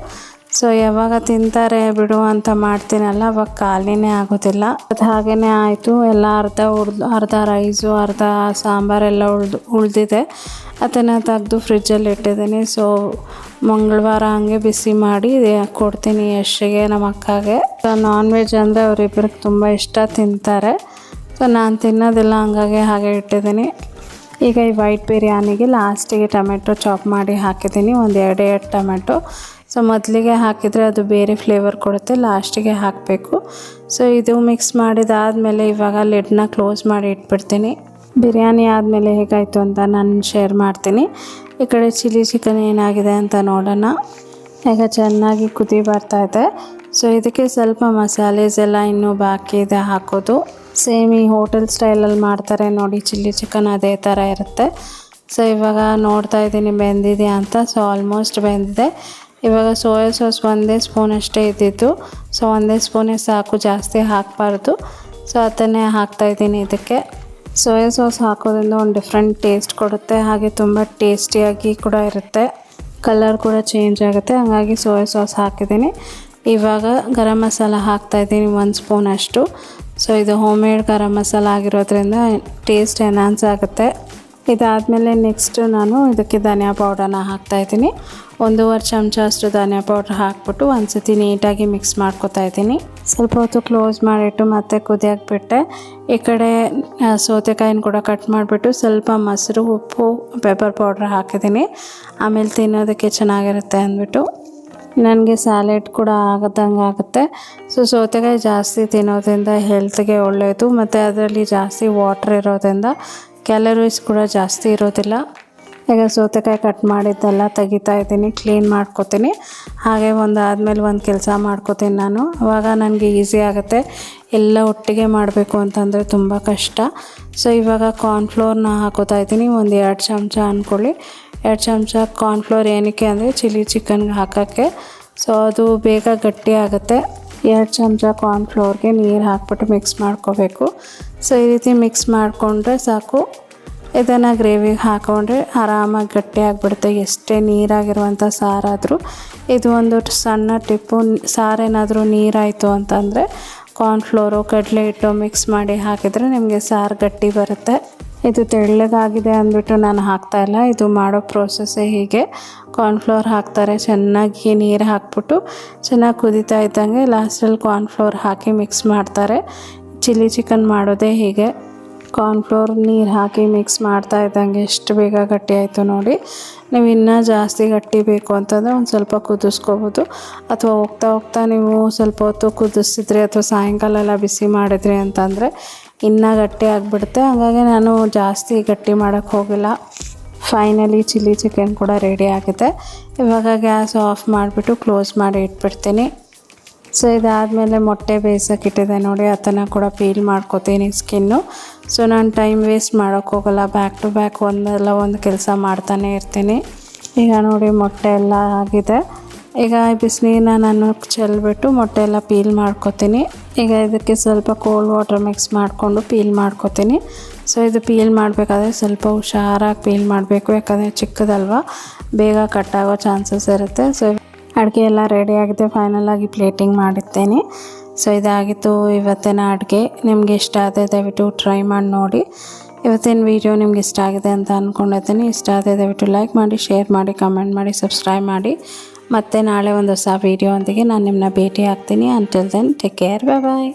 [SPEAKER 1] ಸೊ ಯಾವಾಗ ತಿಂತಾರೆ ಬಿಡು ಅಂತ ಮಾಡ್ತೀನಲ್ಲ, ಅವಾಗ ಖಾಲಿನೇ ಆಗೋದಿಲ್ಲ. ಅದು ಹಾಗೇ ಆಯಿತು, ಎಲ್ಲ ಅರ್ಧ ಉಳ್ದು ಅರ್ಧ ರೈಸು ಅರ್ಧ ಸಾಂಬಾರೆಲ್ಲ ಉಳ್ದು, ಉಳಿದಿದೆ. ಅದನ್ನು ತೆಗೆದು ಫ್ರಿಜ್ಜಲ್ಲಿ ಇಟ್ಟಿದ್ದೀನಿ. ಸೊ ಮಂಗಳವಾರ ಹಂಗೆ ಬಿಸಿ ಮಾಡಿ ಕೊಡ್ತೀನಿ ಯಶ್ಗೆ ನಮ್ಮ ಅಕ್ಕಗೆ. ನಾನ್ ವೆಜ್ ಅಂದರೆ ಅವರಿಬ್ಬರಿಗೆ ತುಂಬ ಇಷ್ಟ ತಿಂತಾರೆ. ಸೊ ನಾನು ತಿನ್ನೋದಿಲ್ಲ, ಹಂಗಾಗಿ ಹಾಗೆ ಇಟ್ಟಿದ್ದೀನಿ. ಈಗ ಈ ವೈಟ್ ಬಿರಿಯಾನಿಗೆ ಲಾಸ್ಟಿಗೆ ಟೊಮೆಟೊ ಚಾಪ್ ಮಾಡಿ ಹಾಕಿದ್ದೀನಿ, ಒಂದು ಎರಡು ಎರಡು ಟೊಮೆಟೊ. ಸೊ ಮೊದಲಿಗೆ ಹಾಕಿದರೆ ಅದು ಬೇರೆ ಫ್ಲೇವರ್ ಕೊಡುತ್ತೆ ಲಾಸ್ಟಿಗೆ ಹಾಕಬೇಕು. ಸೊ ಇದು ಮಿಕ್ಸ್ ಮಾಡಿದಾದಮೇಲೆ ಇವಾಗ ಲಿಡ್ನ ಕ್ಲೋಸ್ ಮಾಡಿ ಇಟ್ಬಿಡ್ತೀನಿ. ಬಿರಿಯಾನಿ ಆದಮೇಲೆ ಹೇಗಾಯಿತು ಅಂತ ನಾನು ಶೇರ್ ಮಾಡ್ತೀನಿ. ಈ ಕಡೆ ಚಿಲ್ಲಿ ಚಿಕನ್ ಏನಾಗಿದೆ ಅಂತ ನೋಡೋಣ. ಈಗ ಚೆನ್ನಾಗಿ ಕುದಿ ಬರ್ತಾ ಇದೆ. ಸೊ ಇದಕ್ಕೆ ಸ್ವಲ್ಪ ಮಸಾಲೆಸ್ ಎಲ್ಲ ಇನ್ನೂ ಬಾಕಿ ಇದೆ ಹಾಕೋದು. ಸೇಮ್ ಈ ಹೋಟೆಲ್ ಸ್ಟೈಲಲ್ಲಿ ಮಾಡ್ತಾರೆ ನೋಡಿ, ಚಿಲ್ಲಿ ಚಿಕನ್ ಅದೇ ಥರ ಇರುತ್ತೆ. ಸೊ ಇವಾಗ ನೋಡ್ತಾ ಇದ್ದೀನಿ ಬೆಂದಿದೆ ಅಂತ. ಸೊ ಆಲ್ಮೋಸ್ಟ್ ಬೆಂದಿದೆ. ಇವಾಗ ಸೋಯಾ ಸಾಸ್ ಒಂದೇ ಸ್ಪೂನ್ ಅಷ್ಟೇ ಇದ್ದಿದ್ದು. ಸೊ ಒಂದೇ ಸ್ಪೂನೇ ಸಾಕು ಜಾಸ್ತಿ ಹಾಕಬಾರ್ದು. ಸೊ ಅದನ್ನೇ ಹಾಕ್ತಾಯಿದ್ದೀನಿ ಇದಕ್ಕೆ. ಸೋಯಾ ಸಾಸ್ ಹಾಕೋದ್ರಿಂದ ಒಂದು ಡಿಫ್ರೆಂಟ್ ಟೇಸ್ಟ್ ಕೊಡುತ್ತೆ. ಹಾಗೆ ತುಂಬ ಟೇಸ್ಟಿಯಾಗಿ ಕೂಡ ಇರುತ್ತೆ. ಕಲರ್ ಕೂಡ ಚೇಂಜ್ ಆಗುತ್ತೆ. ಹಾಗಾಗಿ ಸೋಯಾ ಸಾಸ್ ಹಾಕಿದ್ದೀನಿ. ಇವಾಗ ಗರಂ ಮಸಾಲ ಹಾಕ್ತಾಯಿದ್ದೀನಿ ಒಂದು ಸ್ಪೂನ್ ಅಷ್ಟು. ಸೊ ಇದು ಹೋಮ್ ಮೇಡ್ ಗರಂ ಮಸಾಲ ಆಗಿರೋದ್ರಿಂದ ಟೇಸ್ಟ್ ಎನ್ಹಾನ್ಸ್ ಆಗುತ್ತೆ. ಇದಾದಮೇಲೆ ನೆಕ್ಸ್ಟು ನಾನು ಇದಕ್ಕೆ ಧನಿಯಾ ಪೌಡರ್ನ ಹಾಕ್ತಾಯಿದ್ದೀನಿ ಒಂದೂವರೆ ಚಮಚ ಅಷ್ಟು ಧನಿಯಾ ಪೌಡ್ರ್ ಹಾಕ್ಬಿಟ್ಟು ಒಂದು ಸತಿ ನೀಟಾಗಿ ಮಿಕ್ಸ್ ಮಾಡ್ಕೊತಾ ಇದ್ದೀನಿ. ಸ್ವಲ್ಪ ಹೊತ್ತು ಕ್ಲೋಸ್ ಮಾಡಿಟ್ಟು ಮತ್ತೆ ಕುದಿಯಕ್ಕೆ ಬಿಟ್ಟೆ ಈ ಕಡೆ ಸೌತೆಕಾಯಿನ ಕೂಡ ಕಟ್ ಮಾಡಿಬಿಟ್ಟು ಸ್ವಲ್ಪ ಮೊಸರು, ಉಪ್ಪು ಪೆಪ್ಪರ್ ಪೌಡ್ರ್ ಹಾಕಿದ್ದೀನಿ. ಆಮೇಲೆ ತಿನ್ನೋದಕ್ಕೆ ಚೆನ್ನಾಗಿರುತ್ತೆ ಅಂದ್ಬಿಟ್ಟು. ನನಗೆ ಸ್ಯಾಲೆಡ್ ಕೂಡ ಆಗದಂಗೆ ಆಗುತ್ತೆ. ಸೊ ಸೌತೆಕಾಯಿ ಜಾಸ್ತಿ ತಿನ್ನೋದ್ರಿಂದ ಹೆಲ್ತ್ಗೆ ಒಳ್ಳೆಯದು ಮತ್ತು ಅದರಲ್ಲಿ ಜಾಸ್ತಿ ವಾಟ್ರ್ ಇರೋದ್ರಿಂದ ಕ್ಯಾಲರೀಸ್ ಕೂಡ ಜಾಸ್ತಿ ಇರೋದಿಲ್ಲ. ಈಗ ಸೌತೆಕಾಯಿ ಕಟ್ ಮಾಡಿದ್ದೆಲ್ಲ ತೆಗಿತಾ ಇದ್ದೀನಿ ಕ್ಲೀನ್ ಮಾಡ್ಕೋತೀನಿ. ಹಾಗೆ ಒಂದು ಆದಮೇಲೆ ಒಂದು ಕೆಲಸ ಮಾಡ್ಕೋತೀನಿ ನಾನು. ಆವಾಗ ನನಗೆ ಈಸಿ ಆಗುತ್ತೆ. ಎಲ್ಲ ಒಟ್ಟಿಗೆ ಮಾಡಬೇಕು ಅಂತಂದರೆ ತುಂಬ ಕಷ್ಟ. ಸೊ ಇವಾಗ ಕಾರ್ನ್ಫ್ಲೋರ್ನ ಹಾಕೋತಾ ಇದ್ದೀನಿ. ಒಂದು ಎರಡು ಚಮಚ ಅಂದ್ಕೊಳ್ಳಿ ಎರಡು ಚಮಚ ಕಾರ್ನ್ಫ್ಲೋರ್ ಏನಕ್ಕೆ ಅಂದರೆ ಚಿಲ್ಲಿ ಚಿಕನ್ಗೆ ಹಾಕೋಕ್ಕೆ. ಸೊ ಅದು ಬೇಗ ಗಟ್ಟಿ ಆಗುತ್ತೆ. ಎರಡು ಚಮಚ ಕಾರ್ನ್ಫ್ಲೋರ್ಗೆ ನೀರು ಹಾಕ್ಬಿಟ್ಟು ಮಿಕ್ಸ್ ಮಾಡ್ಕೋಬೇಕು. ಸೊ ಈ ರೀತಿ ಮಿಕ್ಸ್ ಮಾಡಿಕೊಂಡ್ರೆ ಸಾಕು. ಇದನ್ನು ಗ್ರೇವಿಗೆ ಹಾಕೊಂಡ್ರೆ ಆರಾಮಾಗಿ ಗಟ್ಟಿ ಆಗಿಬಿಡುತ್ತೆ. ಎಷ್ಟೇ ನೀರಾಗಿರುವಂಥ ಸಾರಾದರೂ. ಇದು ಒಂದು ಸಣ್ಣ ಟಿಪ್ಪು. ಸಾರೇನಾದರೂ ನೀರಾಯಿತು ಅಂತಂದರೆ ಕಾರ್ನ್ಫ್ಲೋರು ಕಡಲೆ ಹಿಟ್ಟು ಮಿಕ್ಸ್ ಮಾಡಿ ಹಾಕಿದರೆ ನಿಮಗೆ ಸಾರು ಗಟ್ಟಿ ಬರುತ್ತೆ. ಇದು ತೆಳ್ಳಗಾಗಿದೆ ಅಂದ್ಬಿಟ್ಟು ನಾನು ಹಾಕ್ತಾಯಿಲ್ಲ ಇದು ಮಾಡೋ ಪ್ರೋಸೆಸ್ಸೇ ಹೀಗೆ. ಕಾರ್ನ್ಫ್ಲೋರ್ ಹಾಕ್ತಾರೆ, ಚೆನ್ನಾಗಿ ನೀರು ಹಾಕ್ಬಿಟ್ಟು ಚೆನ್ನಾಗಿ ಕುದೀತಾ ಇದ್ದಂಗೆ ಲಾಸ್ಟಲ್ಲಿ ಕಾರ್ನ್ಫ್ಲೋರ್ ಹಾಕಿ ಮಿಕ್ಸ್ ಮಾಡ್ತಾರೆ. ಚಿಲ್ಲಿ ಚಿಕನ್ ಮಾಡೋದೇ ಹೀಗೆ. ಕಾರ್ನ್ಫ್ಲೋರ್ ನೀರು ಹಾಕಿ ಮಿಕ್ಸ್ ಮಾಡ್ತಾ ಇದ್ದಂಗೆ ಎಷ್ಟು ಬೇಗ ಗಟ್ಟಿ ಆಯಿತು ನೋಡಿ. ನೀವು ಇನ್ನೂ ಜಾಸ್ತಿ ಗಟ್ಟಿ ಬೇಕು ಅಂತಂದರೆ ಒಂದು ಸ್ವಲ್ಪ ಕುದಿಸ್ಕೋಬೋದು. ಅಥವಾ ಹೋಗ್ತಾ ಹೋಗ್ತಾ ನೀವು ಸ್ವಲ್ಪ ಹೊತ್ತು ಕುದಿಸಿದ್ರಿ ಅಥವಾ ಸಾಯಂಕಾಲ ಎಲ್ಲ ಬಿಸಿ ಮಾಡಿದ್ರಿ ಅಂತಂದರೆ ಇನ್ನೂ ಗಟ್ಟಿ ಆಗಿಬಿಡುತ್ತೆ. ಹಾಗಾಗಿ ನಾನು ಜಾಸ್ತಿ ಗಟ್ಟಿ ಮಾಡೋಕ್ಕೆ ಹೋಗಿಲ್ಲ. ಫೈನಲಿ ಚಿಲ್ಲಿ ಚಿಕನ್ ಕೂಡ ರೆಡಿ ಆಗಿದೆ. ಇವಾಗ ಗ್ಯಾಸ್ ಆಫ್ ಮಾಡಿಬಿಟ್ಟು ಕ್ಲೋಸ್ ಮಾಡಿ ಇಟ್ಬಿಡ್ತೀನಿ. ಸೊ ಇದಾದಮೇಲೆ ಮೊಟ್ಟೆ ಬೇಯಿಸೋಕೆ ಇಟ್ಟಿದೆ ನೋಡಿ, ಅದನ್ನು ಕೂಡ ಪೀಲ್ ಮಾಡ್ಕೋತೀನಿ ಸ್ಕಿನ್ನು ಸೊ ನಾನು ಟೈಮ್ ವೇಸ್ಟ್ ಮಾಡೋಕ್ಕೆ ಹೋಗಲ್ಲ. ಬ್ಯಾಕ್ ಟು ಬ್ಯಾಕ್ ಒಂದಲ್ಲ ಒಂದು ಕೆಲಸ ಮಾಡ್ತಾನೆ ಇರ್ತೀನಿ. ಈಗ ನೋಡಿ ಮೊಟ್ಟೆ ಎಲ್ಲ ಆಗಿದೆ. ಈಗ ಬಿಸಿನೀರನ್ನ ನಾನು ಚೆಲ್ಬಿಟ್ಟು ಮೊಟ್ಟೆ ಎಲ್ಲ ಪೀಲ್ ಮಾಡ್ಕೊತೀನಿ. ಈಗ ಇದಕ್ಕೆ ಸ್ವಲ್ಪ ಕೋಲ್ಡ್ ವಾಟರ್ ಮಿಕ್ಸ್ ಮಾಡಿಕೊಂಡು ಪೀಲ್ ಮಾಡ್ಕೊತೀನಿ. ಸೊ ಇದು ಪೀಲ್ ಮಾಡಬೇಕಾದ್ರೆ ಸ್ವಲ್ಪ ಹುಷಾರಾಗಿ ಪೀಲ್ ಮಾಡಬೇಕು, ಯಾಕಂದರೆ ಚಿಕ್ಕದಲ್ವ. ಬೇಗ ಕಟ್ಟಾಗೋ ಚಾನ್ಸಸ್ ಇರುತ್ತೆ. ಸೊ ಅಡುಗೆ ಎಲ್ಲ ರೆಡಿ ಆಗಿದೆ. ಫೈನಲ್ ಪ್ಲೇಟಿಂಗ್ ಮಾಡಿದ್ದೇನೆ. ಸೊ ಇದಾಗಿತ್ತು ಇವತ್ತಿನ ಅಡುಗೆ. ನಿಮ್ಗೆ ಇಷ್ಟ ಆದರೆ ದಯವಿಟ್ಟು ಟ್ರೈ ಮಾಡಿ ನೋಡಿ. ಇವತ್ತಿನ ವೀಡಿಯೋ ನಿಮ್ಗೆ ಇಷ್ಟ ಆಗಿದೆ ಅಂತ ಅಂದ್ಕೊಂಡಿದ್ದೀನಿ ಇಷ್ಟ ಆದರೆ ದಯವಿಟ್ಟು ಲೈಕ್ ಮಾಡಿ ಶೇರ್ ಮಾಡಿ ಕಮೆಂಟ್ ಮಾಡಿ ಸಬ್ಸ್ಕ್ರೈಬ್ ಮಾಡಿ. ಮತ್ತೆ ನಾಳೆ ಒಂದು ಹೊಸ ವೀಡಿಯೋ ಅಂತಿಗೆ ನಾನು ನಿಮ್ಮನ್ನ ಭೇಟಿ ಆಗ್ತೀನಿ until then take care bye bye